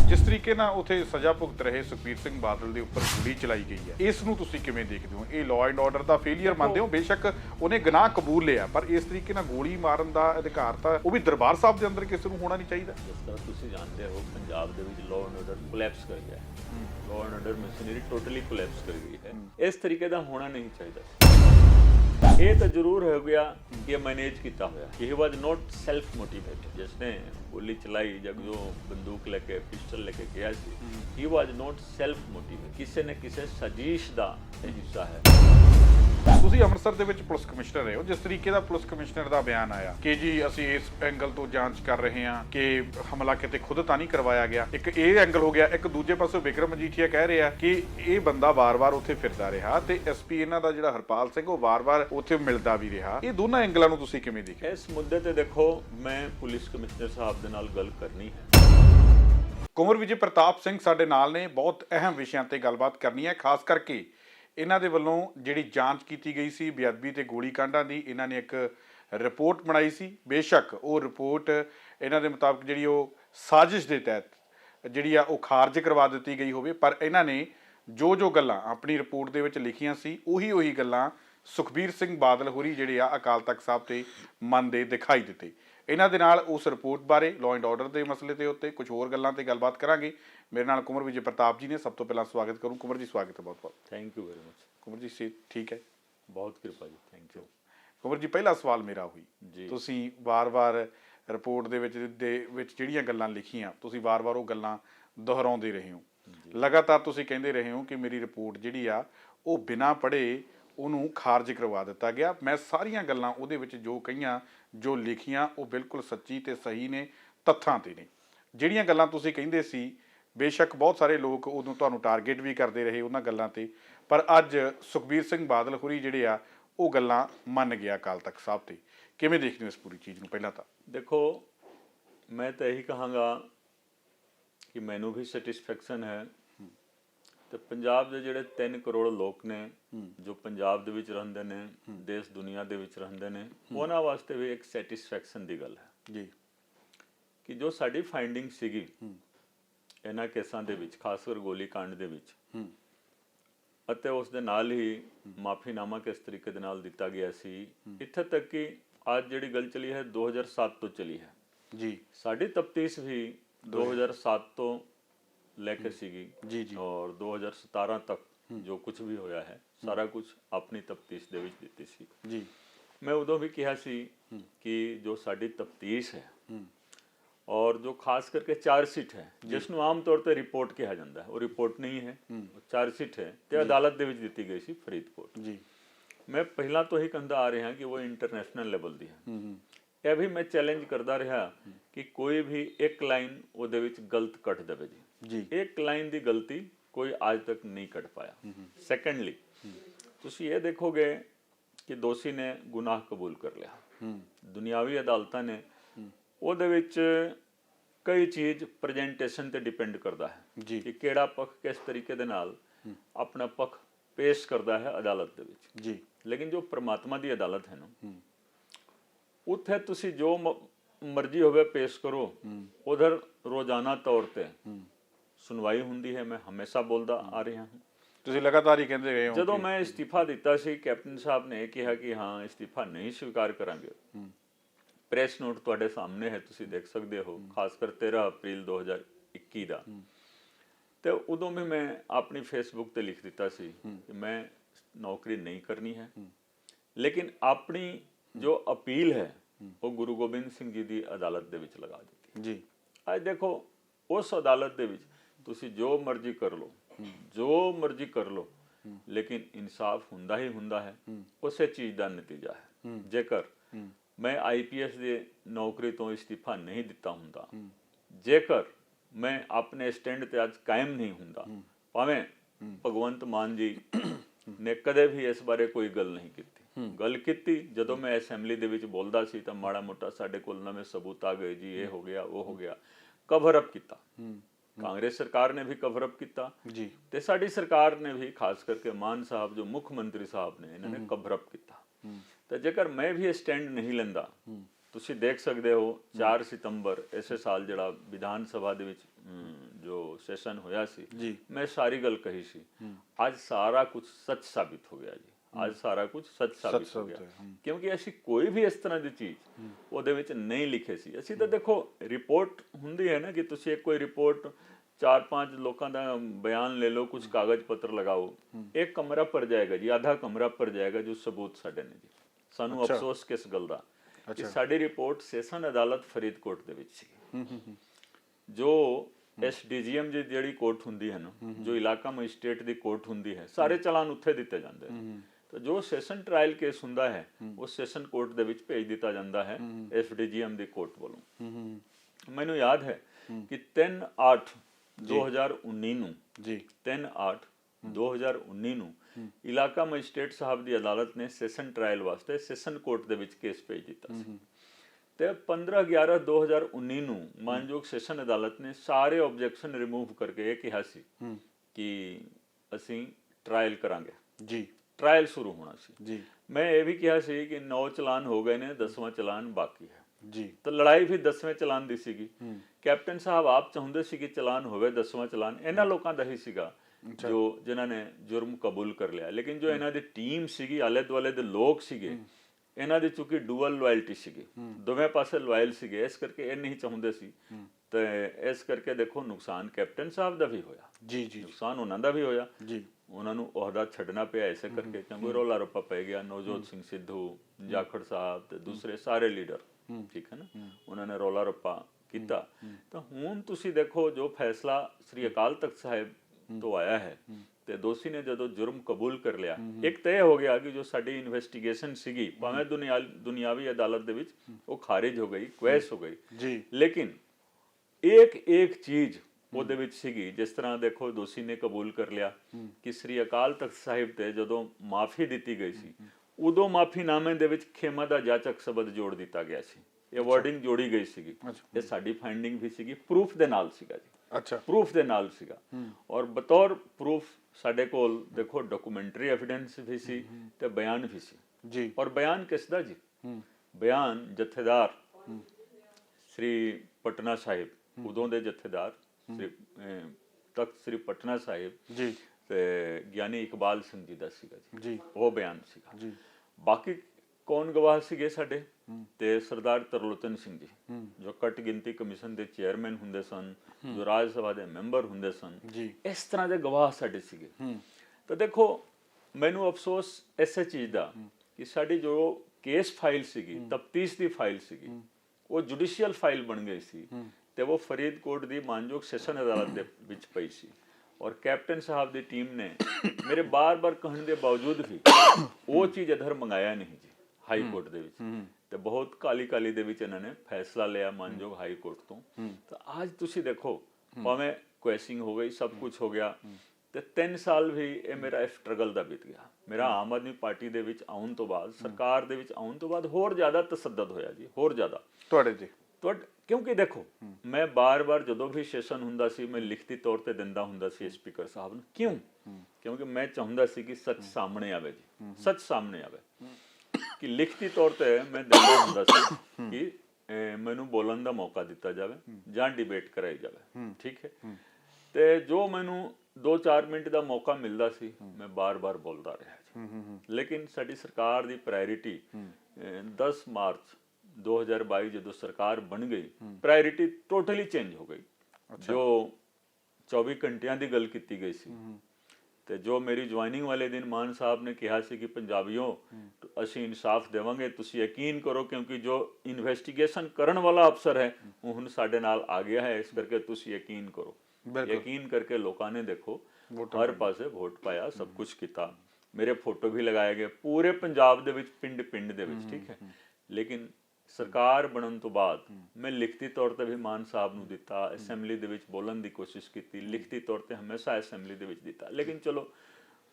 ਜਿਸ ਤਰੀਕੇ ਨਾਲ ਉਥੇ ਸਜ਼ਾ ਭੁਗਤ ਰਹੇ ਸੁਖਬੀਰ ਸਿੰਘ ਬਾਦਲ ਦੇ ਉੱਪਰ ਗੋਲੀ ਚਲਾਈ ਗਈ ਹੈ ਇਸ ਨੂੰ ਤੁਸੀਂ ਕਿਵੇਂ ਦੇਖਦੇ ਹੋ? ਇਹ ਲਾਅ ਐਂਡ ਆਰਡਰ ਦਾ ਫੇਲਿਅਰ ਮੰਨਦੇ ਹੋ? ਬੇਸ਼ੱਕ ਉਹਨੇ ਗੁਨਾਹ ਕਬੂਲ ਲਿਆ ਪਰ ਇਸ ਤਰੀਕੇ ਨਾਲ ਗੋਲੀ ਮਾਰਨ ਦਾ ਅਧਿਕਾਰ ਤਾਂ ਉਹ ਵੀ ਦਰਬਾਰ ਸਾਹਿਬ ਦੇ ਅੰਦਰ ਕਿਸੇ ਨੂੰ ਹੋਣਾ ਨਹੀਂ ਚਾਹੀਦਾ। ਜਿਸ ਤਰ੍ਹਾਂ ਤੁਸੀਂ ਜਾਣਦੇ ਹੋ ਪੰਜਾਬ ਦੇ ਵਿੱਚ ਲਾਅ ਐਂਡ ਆਰਡਰ ਕੋਲੈਪਸ ਕਰ ਗਿਆ ਹੈ। Law and order machinery totally collapse ਕਰ ਗਈ ਹੈ। ਇਸ ਤਰੀਕੇ ਦਾ ਹੋਣਾ ਨਹੀਂ ਚਾਹੀਦਾ। ਇਹ ਤਾਂ ਜ਼ਰੂਰ ਹੋ ਗਿਆ ਕਿ ਇਹ ਮੈਨੇਜ ਕੀਤਾ ਹੋਇਆ। ਇਹ ਵਾਜ ਨਾਟ ਸੈਲਫ ਮੋਟੀਵੇਟਡ ਜਿਸਨੇ ਗੋਲੀ ਚਲਾਈ ਜਦ ਜੋ ਬੰਦੂਕ ਲੈ ਕੇ ਪਿਸਟਲ ਲੈ ਕੇ ਗਿਆ ਸੀ ਹੀ। ਵਾਜ ਨਾਟ ਸੈਲਫ ਮੋਟੀਵੇਟਡ ਕਿਸੇ ਨੇ ਕਿਸੇ ਸਾਜ਼ਿਸ਼ ਦਾ ਹਿੱਸਾ ਹੈ। ਤੁਸੀਂ ਅੰਮ੍ਰਿਤਸਰ ਦੇ ਵਿੱਚ ਪੁਲਿਸ ਕਮਿਸ਼ਨਰ ਰਹੇ ਹੋ। ਜਿਸ ਤਰੀਕੇ ਦਾ ਪੁਲਿਸ ਕਮਿਸ਼ਨਰ ਦਾ ਬਿਆਨ ਆਇਆ ਕਿ ਜੀ ਅਸੀਂ ਇਸ ਐਂਗਲ ਤੋਂ ਜਾਂਚ ਕਰ ਰਹੇ ਹਾਂ ਕਿ ਹਮਲਾ ਕਿਤੇ ਖੁਦ ਤਾਂ ਨਹੀਂ ਕਰਵਾਇਆ ਗਿਆ। ਇੱਕ ਇਹ ਐਂਗਲ ਹੋ ਗਿਆ ਇੱਕ ਦੂਜੇ ਪਾਸੇ ਵਿਕਰਮ ਮਜੀਠੀਆ ਕਹਿ ਰਿਹਾ ਕਿ ਇਹ ਬੰਦਾ ਵਾਰ-ਵਾਰ ਉੱਥੇ ਫਿਰਦਾ ਰਿਹਾ ਤੇ ਐਸਪੀ ਇਹਨਾਂ ਦਾ ਜਿਹੜਾ ਹਰਪਾਲ ਸਿੰਘ ਉਹ ਵਾਰ-ਵਾਰ ਉੱਥੇ ਮਿਲਦਾ ਵੀ ਰਿਹਾ। ਇਹ ਦੋਨਾਂ ਐਂਗਲਾਂ ਨੂੰ ਤੁਸੀਂ ਕਿਵੇਂ ਦੇਖਿਆ ਇਸ ਮੁੱਦੇ ਤੇ ਦੇਖੋ ਮੈਂ ਪੁਲਿਸ ਕਮਿਸ਼ਨਰ ਸਾਹਿਬ ਦੇ ਨਾਲ ਗੱਲ ਕਰਨੀ ਹੈ। ਕੁੰਵਰ ਵਿਜੇ ਪ੍ਰਤਾਪ ਸਿੰਘ ਸਾਡੇ ਨਾਲ ਨੇ ਬਹੁਤ ਅਹਿਮ ਵਿਸ਼ਿਆਂ ਤੇ ਗੱਲਬਾਤ ਕਰਨੀ ਹੈ ਖਾਸ ਕਰਕੇ ਇਹਨਾਂ ਦੇ ਵੱਲੋਂ ਜਿਹੜੀ ਜਾਂਚ ਕੀਤੀ ਗਈ ਸੀ, ਬੇਅਦਬੀ ਤੇ ਗੋਲੀ ਕਾਂਡਾਂ ਦੀ, ਇਹਨਾਂ ਨੇ ਇੱਕ ਰਿਪੋਰਟ ਬਣਾਈ ਸੀ। ਬੇਸ਼ੱਕ ਉਹ ਰਿਪੋਰਟ ਇਹਨਾਂ ਦੇ ਮੁਤਾਬਕ ਜਿਹੜੀ ਉਹ ਸਾਜ਼ਿਸ਼ ਦੇ ਤਹਿਤ ਜਿਹੜੀ ਆ, ਉਹ ਖਾਰਜ ਕਰਵਾ ਦਿੱਤੀ ਗਈ ਹੋਵੇ, ਪਰ ਇਹਨਾਂ ਨੇ ਜੋ ਜੋ ਗੱਲਾਂ ਆਪਣੀ ਰਿਪੋਰਟ ਦੇ ਵਿੱਚ ਲਿਖੀਆਂ ਸੀ, ਉਹੀ ਉਹੀ ਗੱਲਾਂ ਸੁਖਬੀਰ ਸਿੰਘ ਬਾਦਲ ਹੋਰੀ ਜਿਹੜੇ ਆ, ਅਕਾਲ ਤਖਤ ਸਾਹਿਬ ਤੇ ਮੰਨਦੇ ਦਿਖਾਈ ਦਿੱਤੇ। ਇਹਨਾਂ ਦੇ ਨਾਲ ਉਸ ਰਿਪੋਰਟ ਬਾਰੇ ਲਾਅ ਐਂਡ ਆਰਡਰ ਦੇ ਮਸਲੇ ਤੇ ਉੱਤੇ ਕੁਝ ਹੋਰ ਗੱਲਾਂ ਤੇ ਗੱਲਬਾਤ ਕਰਾਂਗੇ। ਮੇਰੇ ਨਾਲ ਕੁਮਰ ਵਿਜੇ ਪ੍ਰਤਾਪ ਜੀ ਨੇ ਸਭ ਤੋਂ ਪਹਿਲਾਂ ਸਵਾਗਤ ਕਰੂੰ। ਕੁਮਰ ਜੀ ਸਵਾਗਤ ਹੈ ਬਹੁਤ ਬਹੁਤ। Thank you very much Kumar ji ਸੇ ਠੀਕ ਹੈ? ਬਹੁਤ ਕਿਰਪਾ ਜੀ ਥੈਂਕ ਯੂ ਕੁਮਰ ਜੀ ਪਹਿਲਾ ਸਵਾਲ ਮੇਰਾ ਹੋਈ। ਤੁਸੀਂ ਵਾਰ-ਵਾਰ ਰਿਪੋਰਟ ਦੇ ਵਿੱਚ ਦੇ ਵਿੱਚ ਜਿਹੜੀਆਂ ਗੱਲਾਂ ਲਿਖੀਆਂ ਤੁਸੀਂ ਵਾਰ-ਵਾਰ ਉਹ ਗੱਲਾਂ ਦੁਹਰਾਉਂਦੇ ਰਹੇ ਹੋ। ਲਗਾਤਾਰ ਤੁਸੀਂ ਕਹਿੰਦੇ ਰਹੇ ਹੋ ਕਿ ਮੇਰੀ ਰਿਪੋਰਟ ਜਿਹੜੀ ਆ ਉਹ ਬਿਨਾਂ ਪੜ੍ਹੇ ਉਹਨੂੰ ਖਾਰਜ ਕਰਵਾ ਦਿੱਤਾ ਗਿਆ। ਮੈਂ ਸਾਰੀਆਂ ਗੱਲਾਂ ਉਹਦੇ ਵਿੱਚ ਜੋ ਕਹੀਆਂ ਜੋ ਲਿਖੀਆਂ ਉਹ ਬਿਲਕੁਲ ਸੱਚੀ ਤੇ ਸਹੀ ਨੇ ਤੱਥਾਂ ਤੇ ਨੇ। ਜਿਹੜੀਆਂ ਗੱਲਾਂ ਤੁਸੀਂ ਕਹਿੰਦੇ ਸੀ ਬੇਸ਼ੱਕ ਬਹੁਤ ਸਾਰੇ ਲੋਕ ਉਦੋਂ ਤੁਹਾਨੂੰ ਟਾਰਗੇਟ ਵੀ ਕਰਦੇ ਰਹੇ ਉਹਨਾਂ ਗੱਲਾਂ ਤੇ ਪਰ ਅੱਜ ਸੁਖਬੀਰ ਸਿੰਘ ਬਾਦਲ ਹੁਰੀ ਜਿਹੜੇ ਆ ਉਹ ਗੱਲਾਂ ਮੰਨ ਗਿਆ ਅਕਾਲ ਤਖਤ ਸਾਹਿਬ ਤੇ। ਕਿਵੇਂ ਦੇਖਦੇ ਹੋ ਇਸ ਪੂਰੀ ਚੀਜ਼ ਨੂੰ ਪਹਿਲਾਂ ਤਾਂ? ਦੇਖੋ ਮੈਂ ਤਾਂ ਇਹੀ ਕਹਾਂਗਾ ਕਿ ਮੈਨੂੰ ਵੀ ਸੈਟੀਸਫੈਕਸ਼ਨ ਹੈ ਤੇ ਪੰਜਾਬ ਦੇ ਜਿਹੜੇ 3 ਕਰੋੜ ਲੋਕ ਨੇ ਜੋ ਪੰਜਾਬ ਦੇ ਵਿੱਚ ਰਹਿੰਦੇ ਨੇ ਦੇਸ਼ ਦੁਨੀਆ ਦੇ ਵਿੱਚ ਰਹਿੰਦੇ ਨੇ ਉਹਨਾਂ ਵਾਸਤੇ ਵੀ ਇੱਕ ਸੈਟੀਸਫੈਕਸ਼ਨ ਦੀ ਗੱਲ ਹੈ। ਜੀ। ਕਿ ਜੋ ਸਾਡੀ ਫਾਈਂਡਿੰਗ ਸੀਗੀ ਇਹਨਾਂ ਕੇਸਾਂ ਦੇ ਵਿੱਚ ਖਾਸ ਕਰ ਗੋਲੀ ਕਾਂਡ ਦੇ ਵਿੱਚ। ਹੂੰ। ਅਤੇ ਉਸ ਦੇ ਨਾਲ ਹੀ ਮਾਫੀਨਾਮਾ ਕਿਸ ਤਰੀਕੇ ਦੇ ਨਾਲ ਦਿੱਤਾ ਗਿਆ ਸੀ ਇੱਥੇ ਤੱਕ ਕਿ ਅੱਜ ਜਿਹੜੀ ਗੱਲ ਚਲੀ ਹੈ 2007 ਤੋਂ ਚਲੀ ਹੈ। ਜੀ। ਸਾਡੀ ਤਫਤੀਸ਼ ਵੀ 2007 ਤੋਂ ਲੈ ਕੇ ਸੀਗੀ। ਜੀ ਜੀ। ਔਰ 2017 ਤੱਕ ਜੋ ਕੁਝ ਵੀ ਹੋਇਆ ਹੈ ਸਾਰਾ ਕੁਝ ਆਪਣੀ ਤਫਤੀਸ਼ ਦੇ ਵਿੱਚ ਦਿੱਤੀ ਸੀ। ਜੀ। ਮੈਂ ਉਦੋਂ ਵੀ ਕਿਹਾ ਸੀ ਕਿ ਜੋ ਸਾਡੀ ਤਫਤੀਸ਼ ਹੈ ਹੂੰ। ਔਰ ਜੋ ਖਾਸ ਕਰਕੇ ਚਾਰਜਸ਼ੀਟ ਹੈ ਜਿਸ ਨੂੰ ਆਮ ਤੌਰ ਤੇ ਰਿਪੋਰਟ ਕਿਹਾ ਜਾਂਦਾ ਹੈ ਉਹ ਰਿਪੋਰਟ ਨਹੀਂ ਹੈ ਉਹ ਚਾਰਜਸ਼ੀਟ ਹੈ ਤੇ ਅਦਾਲਤ ਦੇ ਵਿੱਚ ਦਿੱਤੀ ਗਈ ਸੀ ਫਰੀਦਕੋਟ ਜੀ ਮੈਂ ਪਹਿਲਾਂ ਤੋਂ ਹੀ ਕਹਿੰਦਾ ਆ ਰਿਹਾ ਕਿ ਉਹ ਇੰਟਰਨੈਸ਼ਨਲ ਲੈਵਲ ਦੀ ਹੈ ਇਹ ਵੀ ਮੈਂ ਚੈਲੰਜ ਕਰਦਾ ਰਿਹਾ ਕਿ ਕੋਈ ਵੀ ਇੱਕ ਲਾਈਨ ਉਹਦੇ ਵਿੱਚ ਗਲਤ ਕੱਟ ਦੇਵੇ ਜੀ ਇੱਕ ਲਾਈਨ ਦੀ ਗਲਤੀ ਕੋਈ ਅੱਜ ਤੱਕ ਨਹੀਂ ਕੱਢ ਪਾਇਆ ਸੈਕੰਡਲੀ ਤੁਸੀਂ ਇਹ ਦੇਖੋਗੇ ਕਿ ਦੋਸ਼ੀ ਨੇ ਗੁਨਾਹ ਕਬੂਲ ਕਰ ਲਿਆ ਦੁਨਿਆਵੀ ਅਦਾਲਤਾਂ ਨੇ ਉਹਦੇ ਵਿੱਚ ਕਈ ਚੀਜ਼ ਪ੍ਰੈਜੈਂਟੇਸ਼ਨ ਤੇ ਡਿਪੈਂਡ ਕਰਦਾ ਹੈ ਜੀ। ਕਿ ਕਿਹੜਾ ਪੱਖ ਕਿਸ ਤਰੀਕੇ ਦੇ ਨਾਲ ਆਪਣਾ ਪੱਖ ਪੇਸ਼ ਕਰਦਾ ਹੈ ਅਦਾਲਤ ਦੇ ਵਿੱਚ। ਜੀ। ਲੇਕਿਨ ਜੋ ਪ੍ਰਮਾਤਮਾ ਦੀ ਅਦਾਲਤ ਹੈ ਨਾ ਉੱਥੇ ਤੁਸੀਂ ਜੋ ਮਰਜ਼ੀ ਹੋਵੇ ਪੇਸ਼ ਕਰੋ ਉਧਰ ਰੋਜ਼ਾਨਾ ਤੌਰ ਤੇ ਸੁਣਵਾਈ ਹੁੰਦੀ ਹੈ ਮੈਂ ਹਮੇਸ਼ਾ ਬੋਲਦਾ ਆ ਰਿਹਾ ਹਾਂ। ਤੁਸੀਂ ਲਗਾਤਾਰ ਹੀ ਕਹਿੰਦੇ ਰਹੇ ਹੋ ਜਦੋਂ ਮੈਂ ਇਸਤੀਫਾ ਦਿੱਤਾ ਸੀ ਕੈਪਟਨ ਸਾਹਿਬ ਨੇ ਕਿਹਾ ਕਿ ਹਾਂ ਇਸਤੀਫਾ ਨਹੀਂ ਸਵੀਕਾਰ ਕਰਾਂਗੇ। ਪ੍ਰੈਸ ਨੋਟ ਤੁਹਾਡੇ ਸਾਹਮਣੇ ਹੈ ਤੁਸੀਂ ਦੇਖ ਸਕਦੇ ਹੋ ਖਾਸ ਕਰ 13 ਅਪ੍ਰੈਲ 2021 ਦਾ। ਤੇ ਉਦੋਂ ਵੀ ਮੈਂ ਆਪਣੀ ਫੇਸਬੁੱਕ ਤੇ ਲਿਖ ਦਿੱਤਾ ਸੀ ਕਿ ਮੈਂ ਨੌਕਰੀ ਨਹੀਂ ਕਰਨੀ ਹੈ। ਲੇਕਿਨ ਆਪਣੀ ਜੋ ਅਪੀਲ ਹੈ ਉਹ ਗੁਰੂ ਗੋਬਿੰਦ ਸਿੰਘ ਜੀ ਦੀ ਅਦਾਲਤ ਦੇ ਵਿੱਚ ਲਗਾ ਦਿੱਤੀ। ਜੀ। ਅੱਜ ਦੇਖੋ ਉਸ ਅਦਾਲਤ ਦੇ ਵਿੱਚ ਤੁਸੀਂ ਜੋ ਮਰਜ਼ੀ ਕਰ ਲਓ ਜੋ ਮਰਜ਼ੀ ਕਰ ਲਓ ਲੇਕਿਨ ਇਨਸਾਫ ਹੁੰਦਾ ਹੀ ਹੁੰਦਾ ਹੈ। ਉਸੇ ਚੀਜ਼ ਦਾ ਨਤੀਜਾ ਹੈ। ਜੇਕਰ ਮੈਂ ਆਈਪੀਐਸ ਦੇ ਨੌਕਰੀ ਤੋਂ ਇਸਤੀਫਾ ਨਹੀਂ ਦਿੱਤਾ ਹੁੰਦਾ। ਜੇਕਰ ਮੈਂ ਆਪਣੇ ਸਟੈਂਡ ਤੇ ਅੱਜ ਕਾਇਮ ਨਹੀਂ ਹੁੰਦਾ ਭਾਵੇਂ ਭਗਵੰਤ ਮਾਨ ਜੀ ਨੇ ਕਦੇ ਵੀ ਇਸ ਬਾਰੇ ਕੋਈ ਗੱਲ ਨਹੀਂ ਕੀਤੀ। ਗੱਲ ਕੀਤੀ ਜਦੋਂ ਮੈਂ ਅਸੈਂਬਲੀ ਦੇ ਵਿੱਚ ਬੋਲਦਾ ਸੀ ਤਾਂ ਮਾੜਾ ਮੋਟਾ ਸਾਡੇ ਕੋਲ ਨਵੇਂ ਸਬੂਤ ਆ ਗਏ ਜੀ ਇਹ ਹੋ। ਗਿਆ ਉਹ ਹੋ ਗਿਆ। ਕਵਰ ਅਪ ਕੀਤਾ। ਕਾਂਗਰਸ ਸਰਕਾਰ ਨੇ ਵੀ ਕਵਰ ਅਪ ਕੀਤਾ। ਜੀ। ਤੇ ਸਾਡੀ ਸਰਕਾਰ ਨੇ ਵੀ ਖਾਸ ਕਰਕੇ ਮਾਨ ਸਾਹਿਬ ਜੋ ਮੁੱਖ ਮੰਤਰੀ ਸਾਹਿਬ ਨੇ ਇਹਨਾਂ ਨੇ ਕਵਰ ਅਪ ਕੀਤਾ। ਤੇ ਜੇਕਰ ਮੈਂ ਵੀ ਇਹ ਸਟੈਂਡ ਨਹੀਂ ਲੈਂਦਾ ਤੁਸੀਂ ਦੇਖ ਸਕਦੇ ਹੋ 4 ਸਤੰਬਰ ਇਸੇ ਸਾਲ ਜਿਹੜਾ ਵਿਧਾਨ ਸਭਾ ਦੇ ਵਿੱਚ ਜੋ ਸੈਸ਼ਨ ਹੋਇਆ ਸੀ ਮੈਂ ਸਾਰੀ ਗੱਲ ਕਹੀ ਸੀ। ਅੱਜ ਸਾਰਾ ਕੁਝ ਸੱਚ ਸਾਬਿਤ ਹੋ ਗਿਆ ਜੀ। ਅੱਜ ਸਾਰਾ ਕੁਝ ਸੱਚ ਸਾਬਿਤ ਹੋ ਗਿਆ। ਕਿਉਂਕਿ ਅਸੀਂ ਕੋਈ ਵੀ ਇਸ ਤਰ੍ਹਾਂ ਦੀ ਚੀਜ਼ ਉਹਦੇ ਵਿੱਚ ਨਹੀਂ ਲਿਖੇ ਸੀ। ਅਸੀਂ ਤਾਂ ਦੇਖੋ ਰਿਪੋਰਟ ਹੁੰਦੀ ਹੈ ਨਾ ਕਿ ਤੁਸੀਂ ਇੱਕ ਕੋਈ ਰਿਪੋਰਟ ਚਾਰ ਪੰਜ ਲੋਕਾਂ ਦਾ ਬਿਆਨ ਲੈ ਲਓ ਕੁਝ ਕਾਗਜ਼ ਪੱਤਰ ਲਗਾਓ ਇੱਕ ਕਮਰਾ ਭਰ ਜਾਏਗਾ ਜੀ ਆਧਾ ਕਮਰਾ ਭਰ ਜਾਏਗਾ ਜੋ ਸਬੂਤ ਸਾਡੇ ਨੇ ਜੀ। ਸਾਨੂੰ। ਅਫਸੋਸ ਕਿਸ ਗੱਲ ਦਾ ਕਿ। ਸਾਡੀ ਰਿਪੋਰਟ ਸੈਸ਼ਨ ਅਦਾਲਤ ਫਰੀਦਕੋਟ ਦੇ ਵਿੱਚ ਸੀ। ਜੋ ਐਸਡੀਜੀਐਮ ਦੀ ਜਿਹੜੀ ਕੋਰਟ ਹੁੰਦੀ ਹੈ ਨਾ ਜੋ ਇਲਾਕਾ ਮੈਜਿਸਟ੍ਰੇਟ ਦੀ ਕੋਰਟ ਹੁੰਦੀ ਹੈ ਸਾਰੇ ਚਲਾਨ ਉੱਥੇ ਦਿੱਤੇ ਜਾਂਦੇ ਨੇ। ਤਾਂ ਜੋ ਸੈਸ਼ਨ ਟ੍ਰਾਇਲ ਕੇਸ ਹੁੰਦਾ ਹੈ ਉਹ ਸੈਸ਼ਨ ਕੋਰਟ ਦੇ ਵਿੱਚ ਭੇਜ ਦਿੱਤਾ ਜਾਂਦਾ ਹੈ ਐਸਡੀਜੀਐਮ ਦੀ ਕੋਰਟ ਵੱਲੋਂ। ਮੈਨੂੰ ਯਾਦ ਹੈ ਕਿ 3 8 2019 ਨੂੰ ਜੀ। 3 8 2019 ਨੂੰ ਇਲਾਕਾ ਮੈਜਿਸਟ੍ਰੇਟ ਸਾਹਿਬ ਦੀ ਅਦਾਲਤ ਨੇ ਸੈਸ਼ਨ ਟ੍ਰਾਇਲ ਵਾਸਤੇ ਸੈਸ਼ਨ ਕੋਰਟ ਦੇ ਵਿੱਚ ਕੇਸ ਭੇਜ ਦਿੱਤਾ ਸੀ। ਤੇ 15 11 2019 ਨੂੰ ਮਾਨਯੋਗ ਸੈਸ਼ਨ ਅਦਾਲਤ ਨੇ ਸਾਰੇ ਆਬਜੈਕਸ਼ਨ ਰਿਮੂਵ ਕਰਕੇ ਇਹ ਕਿਹਾ ਸੀ ਕਿ ਅਸੀਂ ਟ੍ਰਾਇਲ ਕਰਾਂਗੇ। ਜੀ। ਟ੍ਰਾਇਲ ਸ਼ੁਰੂ ਹੋਣਾ ਸੀ। ਜੀ। ਮੈਂ ਇਹ ਵੀ ਕਿਹਾ ਸੀ ਕਿ 9 ਚਲਾਨ ਹੋ ਗਏ ਨੇ 10ਵਾਂ ਚਲਾਨ ਬਾਕੀ ਹੈ। ਜੀ। ਤਾਂ ਲੜਾਈ ਵੀ 10ਵੇਂ ਚਲਾਨ ਦੀ ਸੀਗੀ। ਕੈਪਟਨ ਸਾਹਿਬ ਆਪ ਚਾਹੁੰਦੇ ਸੀ ਕਿ ਚਲਾਨ ਹੋਵੇ 10ਵਾਂ ਚਲਾਨ। ਇਹਨਾਂ ਲੋਕਾਂ ਦਾ ਹੀ ਸੀਗਾ ਜੋ ਜਿਨ੍ਹਾਂ ਨੇ ਜੁਰਮ ਕਬੂਲ ਕਰ ਲਿਆ। ਲੇਕਿਨ ਜੋ ਇਹਨਾਂ ਦੀ ਟੀਮ ਸੀਗੀ ਆਲੇ ਦੁਆਲੇ ਦੇ ਲੋਕ ਸੀਗੇ ਇਹਨਾਂ ਦੀ ਚੁੱਕੀ ਡੂਅਲ ਲਾਇਲਟੀ ਸੀਗੀ। ਦੋਵੇਂ ਪਾਸੇ ਲਾਇਲ ਸੀਗੇ। ਇਸ ਕਰਕੇ ਇਹ ਨਹੀਂ ਚਾਹੁੰਦੇ ਸੀ। ਤੇ ਇਸ ਕਰਕੇ ਦੇਖੋ ਨੁਕਸਾਨ ਕੈਪਟਨ ਸਾਹਿਬ ਦਾ ਵੀ ਹੋਇਆ। ਜੀ ਜੀ ਨੁਕਸਾਨ ਉਹਨਾਂ ਦਾ ਵੀ ਹੋਇਆ। ਜੀ। ਉਹਨਾਂ ਨੂੰ ਅਹੁਦਾ ਛੱਡਣਾ ਪਿਆ। ਇਸੇ ਕਰਕੇ ਕਿਉਂਕਿ ਰੋਲਾ ਰੱਪਾ ਪੈ ਗਿਆ। ਨਵਜੋਤ ਸਿੰਘ ਸਿੱਧੂ ਜਾਖੜ ਸਾਹਿਬ ਤੇ ਦੂਸਰੇ ਸਾਰੇ ਲੀਡਰ ਠੀਕ ਹੈ ਨਾ? ਉਹਨਾਂ ਨੇ ਰੋਲਾ ਰੱਪਾ ਕੀਤਾ। ਤਾਂ ਹੁਣ ਤੁਸੀਂ ਦੇਖੋ ਜੋ ਫੈਸਲਾ ਸ੍ਰੀ ਅਕਾਲ ਤਖਤ ਸਾਹਿਬ ਤੋਂ ਆਇਆ ਹੈ। ਤੇ ਦੋਸ਼ੀ ਨੇ ਜਦੋਂ ਜੁਰਮ ਕਬੂਲ ਕਰ ਲਿਆ ਇੱਕ ਤਾਂ ਇਹ ਹੋ ਗਿਆ ਕਿ ਜੋ ਸਾਡੀ ਇਨਵੈਸਟੀਗੇਸ਼ਨ ਸੀਗੀ ਭਾਵੇਂ ਦੁਨਿਆ ਦੁਨਿਆਵੀ ਅਦਾਲਤ ਦੇ ਵਿੱਚ ਉਹ ਖਾਰਿਜ ਹੋ ਗਈ ਕੁਐਸ ਹੋ ਗਈ। ਜੀ। ਲੇਕਿਨ ਇੱਕ ਇੱਕ ਚੀਜ਼ ਉਹਦੇ ਵਿੱਚ ਸੀਗੀ ਜਿਸ ਤਰ੍ਹਾਂ ਦੇਖੋ ਦੋਸ਼ੀ ਨੇ ਕਬੂਲ ਕਰ ਲਿਆ ਕਿ ਸ੍ਰੀ ਅਕਾਲ ਤਖਤ ਸਾਹਿਬ ਤੇ ਜਦੋਂ ਮਾਫੀ ਦਿੱਤੀ ਗਈ ਸੀ ਉਦੋਂ ਮਾਫੀਨਾਮੇ ਦੇ ਵਿੱਚ ਖੇਮਾ ਦਾ ਜਾਚਕ ਸ਼ਬਦ ਜੋੜ ਦਿੱਤਾ ਗਿਆ ਸੀ। ਇਹ ਵਰਡਿੰਗ ਜੋੜੀ ਗਈ ਸੀਗੀ। ਇਹ ਸਾਡੀ ਫਾਈਂਡਿੰਗ ਵੀ ਸੀਗੀ ਪ੍ਰੂਫ ਦੇ ਨਾਲ ਸੀਗਾ ਜੀ। ਅੱਛਾ। ਪ੍ਰੂਫ ਦੇ ਨਾਲ ਸੀਗਾ। ਔਰ ਬਤੌਰ ਪ੍ਰੂਫ ਸਾਡੇ ਕੋਲ ਦੇਖੋ ਡਾਕੂਮੈਂਟਰੀ ਐਵੀਡੈਂਸ ਵੀ ਸੀ ਤੇ ਬਿਆਨ ਵੀ ਸੀ। ਜੀ। ਔਰ ਬਿਆਨ ਕਿਸ ਦਾ ਜੀ? ਬਿਆਨ ਜਥੇਦਾਰ ਸ੍ਰੀ ਪਟਨਾ ਸਾਹਿਬ ਉਦੋਂ ਦੇ ਜਥੇਦਾਰ ਸ੍ਰੀ ਤਖਤ ਸ੍ਰੀ ਪਟਨਾ ਸਾਹਿਬ ਜੀ। ਤੇ ਗਿਆਨੀ ਇਕਬਾਲ ਸਿੰਘ ਜੀ ਦਾ ਸੀਗਾ ਜੀ। ਉਹ ਬਿਆਨ ਸੀਗਾ। ਜੀ। ਬਾਕੀ ਕੌਣ ਗਵਾਹ ਸੀਗੇ ਸਾਡੇ? ਤੇ ਸਰਦਾਰ ਤਰਲੋਚਨ ਸਿੰਘ ਜੀ ਜੋ ਕੱਟ ਗਿਣਤੀ ਕਮਿਸ਼ਨ ਦੇ ਚੇਅਰਮੈਨ ਹੁੰਦੇ ਸਨ ਜੋ ਰਾਜ ਸਭਾ ਦੇ ਮੈਂਬਰ ਹੁੰਦੇ ਸਨ ਜੀ। ਇਸ ਤਰ੍ਹਾਂ ਦੇ ਗਵਾਹ ਸਾਡੇ ਸੀਗੇ। ਤਾਂ ਦੇਖੋ ਮੈਨੂੰ ਅਫਸੋਸ ਇਸੇ ਚੀਜ਼ ਦਾ ਕਿ ਸਾਡੀ ਜੋ ਕੇਸ ਫਾਈਲ ਸੀਗੀ ਤਫਤੀਸ਼ ਦੀ ਫਾਈਲ ਸੀਗੀ ਉਹ ਜੁਡੀਸ਼ੀਅਲ ਫਾਈਲ ਬਣ ਗਈ ਸੀ ਤੇ ਉਹ ਫਰੀਦਕੋਟ ਦੀ ਮਾਨਯੋਗ ਸੈਸ਼ਨ ਅਦਾਲਤ ਦੇ ਵਿੱਚ ਪਈ ਸੀ। ਔਰ ਕੈਪਟਨ ਸਾਹਿਬ ਦੀ ਟੀਮ ਨੇ ਮੇਰੇ ਬਾਰ-ਬਾਰ ਕਹਿਣ ਦੇ ਬਾਵਜੂਦ ਵੀ ਉਹ ਚੀਜ਼ ਇਧਰ ਮੰਗਾਇਆ ਨਹੀਂ ਜੀ ਹਾਈ ਕੋਰਟ ਦੇ ਵਿੱਚ। ਤੇ ਬਹੁਤ ਕਾਲੀ ਕਾਲੀ ਦੇ ਵਿੱਚ ਇਹਨਾਂ ਨੇ ਫੈਸਲਾ ਲਿਆ ਮਾਨਯੋਗ ਹਾਈ ਕੋਰਟ ਤੋਂ। ਤਾਂ ਅੱਜ ਤੁਸੀਂ ਦੇਖੋ ਭਾਵੇਂ ਕੁਐਸਿੰਗ ਹੋ ਗਈ ਸਭ ਕੁਝ ਹੋ ਗਿਆ ਤੇ 3 ਸਾਲ ਵੀ ਇਹ ਮੇਰਾ ਸਟਰਗਲ ਦਾ ਬੀਤ ਗਿਆ। ਮੇਰਾ ਆਮ ਆਦਮੀ ਪਾਰਟੀ ਦੇ ਵਿੱਚ ਆਉਣ ਤੋਂ ਬਾਅਦ ਸਰਕਾਰ ਦੇ ਵਿੱਚ ਆਉਣ ਤੋਂ ਬਾਅਦ ਹੋਰ ਜ਼ਿਆਦਾ ਤਸੱਦਦ ਹੋਇਆ ਜੀ ਹੋਰ ਜ਼ਿਆਦਾ। ਤੁਹਾਡੇ ਤੁਡ ਕਿਉਂਕਿ ਦੇਖੋ ਮੈਂ ਬਾਰ-ਬਾਰ ਜਦੋਂ ਵੀ ਸੈਸ਼ਨ ਹੁੰਦਾ ਸੀ ਮੈਂ ਲਿਖਤੀ ਤੌਰ ਤੇ ਦਿੰਦਾ ਹੁੰਦਾ ਸੀ ਸਪੀਕਰ ਸਾਹਿਬ ਨੂੰ। ਕਿਉਂ? ਕਿਉਂਕਿ ਮੈਂ ਚਾਹੁੰਦਾ ਸੀ ਕਿ ਸੱਚ ਸਾਹਮਣੇ ਆਵੇ ਜੀ। ਸੱਚ ਸਾਹਮਣੇ ਆਵੇ। ਕਿ ਲਿਖਤੀ ਤੌਰ ਤੇ ਮੈਂ ਦਿੰਦਾ ਹੁੰਦਾ ਸੀ ਕਿ ਮੈਨੂੰ ਬੋਲਣ ਦਾ ਮੌਕਾ ਦਿੱਤਾ ਜਾਵੇ ਜਾਂ ਡਿਬੇਟ ਕਰਾਈ ਜਾਵੇ। ਠੀਕ ਹੈ? ਤੇ ਜੋ ਮੈਨੂੰ 2-4 ਮਿੰਟ ਦਾ ਮੌਕਾ ਮਿਲਦਾ ਸੀ ਮੈਂ ਬਾਰ-ਬਾਰ ਬੋਲਦਾ ਰਿਹਾ ਲੇਕਿਨ ਸਾਡੀ ਸਰਕਾਰ ਦੀ ਪ੍ਰਾਇੋਰਟੀ 10 ਮਾਰਚ 2022 ਜਦੋਂ ਸਰਕਾਰ ਬਣ ਗਈ ਪ੍ਰਾਇੋਰਟੀ ਟੋਟਲੀ ਚੇਂਜ ਹੋ ਗਈ। ਜੋ 24 ਘੰਟਿਆਂ ਦੀ ਗੱਲ ਕੀਤੀ ਗਈ ਸੀ। ਤੇ ਜੋ ਮੇਰੀ ਜੁਆਇਨਿੰਗ ਵਾਲੇ ਦਿਨ ਮਾਨ ਸਾਹਿਬ ਨੇ ਕਿਹਾ ਸੀ ਕਿ ਪੰਜਾਬੀਓ ਅਸੀਂ ਇਨਸਾਫ ਦੇਵਾਂਗੇ ਤੁਸੀਂ ਯਕੀਨ ਕਰੋ ਕਿਉਂਕਿ ਜੋ ਇਨਵੈਸਟੀਗੇਸ਼ਨ ਕਰਨ ਵਾਲਾ ਅਫਸਰ ਹੈ ਉਹ ਹੁਣ ਸਾਡੇ ਨਾਲ ਆ ਗਿਆ ਹੈ ਇਸ ਕਰਕੇ ਤੁਸੀਂ ਯਕੀਨ ਕਰੋ। ਯਕੀਨ ਕਰਕੇ ਲੋਕਾਂ ਨੇ ਦੇਖੋ ਹਰ ਪਾਸੇ ਵੋਟ ਪਾਇਆ ਸਭ ਕੁਝ ਕੀਤਾ। ਮੇਰੇ ਫੋਟੋ ਵੀ ਲਗਾਏ ਗਏ ਪੂਰੇ ਪੰਜਾਬ ਦੇ ਵਿੱਚ ਪਿੰਡ ਪਿੰਡ ਦੇ ਵਿੱਚ ਠੀਕ ਹੈ। ਲੇਕਿਨ ਸਰਕਾਰ ਬਣਨ ਤੋਂ ਬਾਅਦ ਮੈਂ ਲਿਖਤੀ ਤੌਰ ਤੇ ਵੀ ਮਾਨ ਸਾਹਿਬ ਨੂੰ ਦਿੱਤਾ ਅਸੈਂਬਲੀ ਦੇ ਵਿੱਚ ਬੋਲਣ ਦੀ ਕੋਸ਼ਿਸ਼ ਕੀਤੀ ਲਿਖਤੀ ਤੌਰ ਤੇ ਹਮੇਸ਼ਾ ਅਸੈਂਬਲੀ ਦੇ ਵਿੱਚ ਦਿੱਤਾ। ਲੇਕਿਨ ਚਲੋ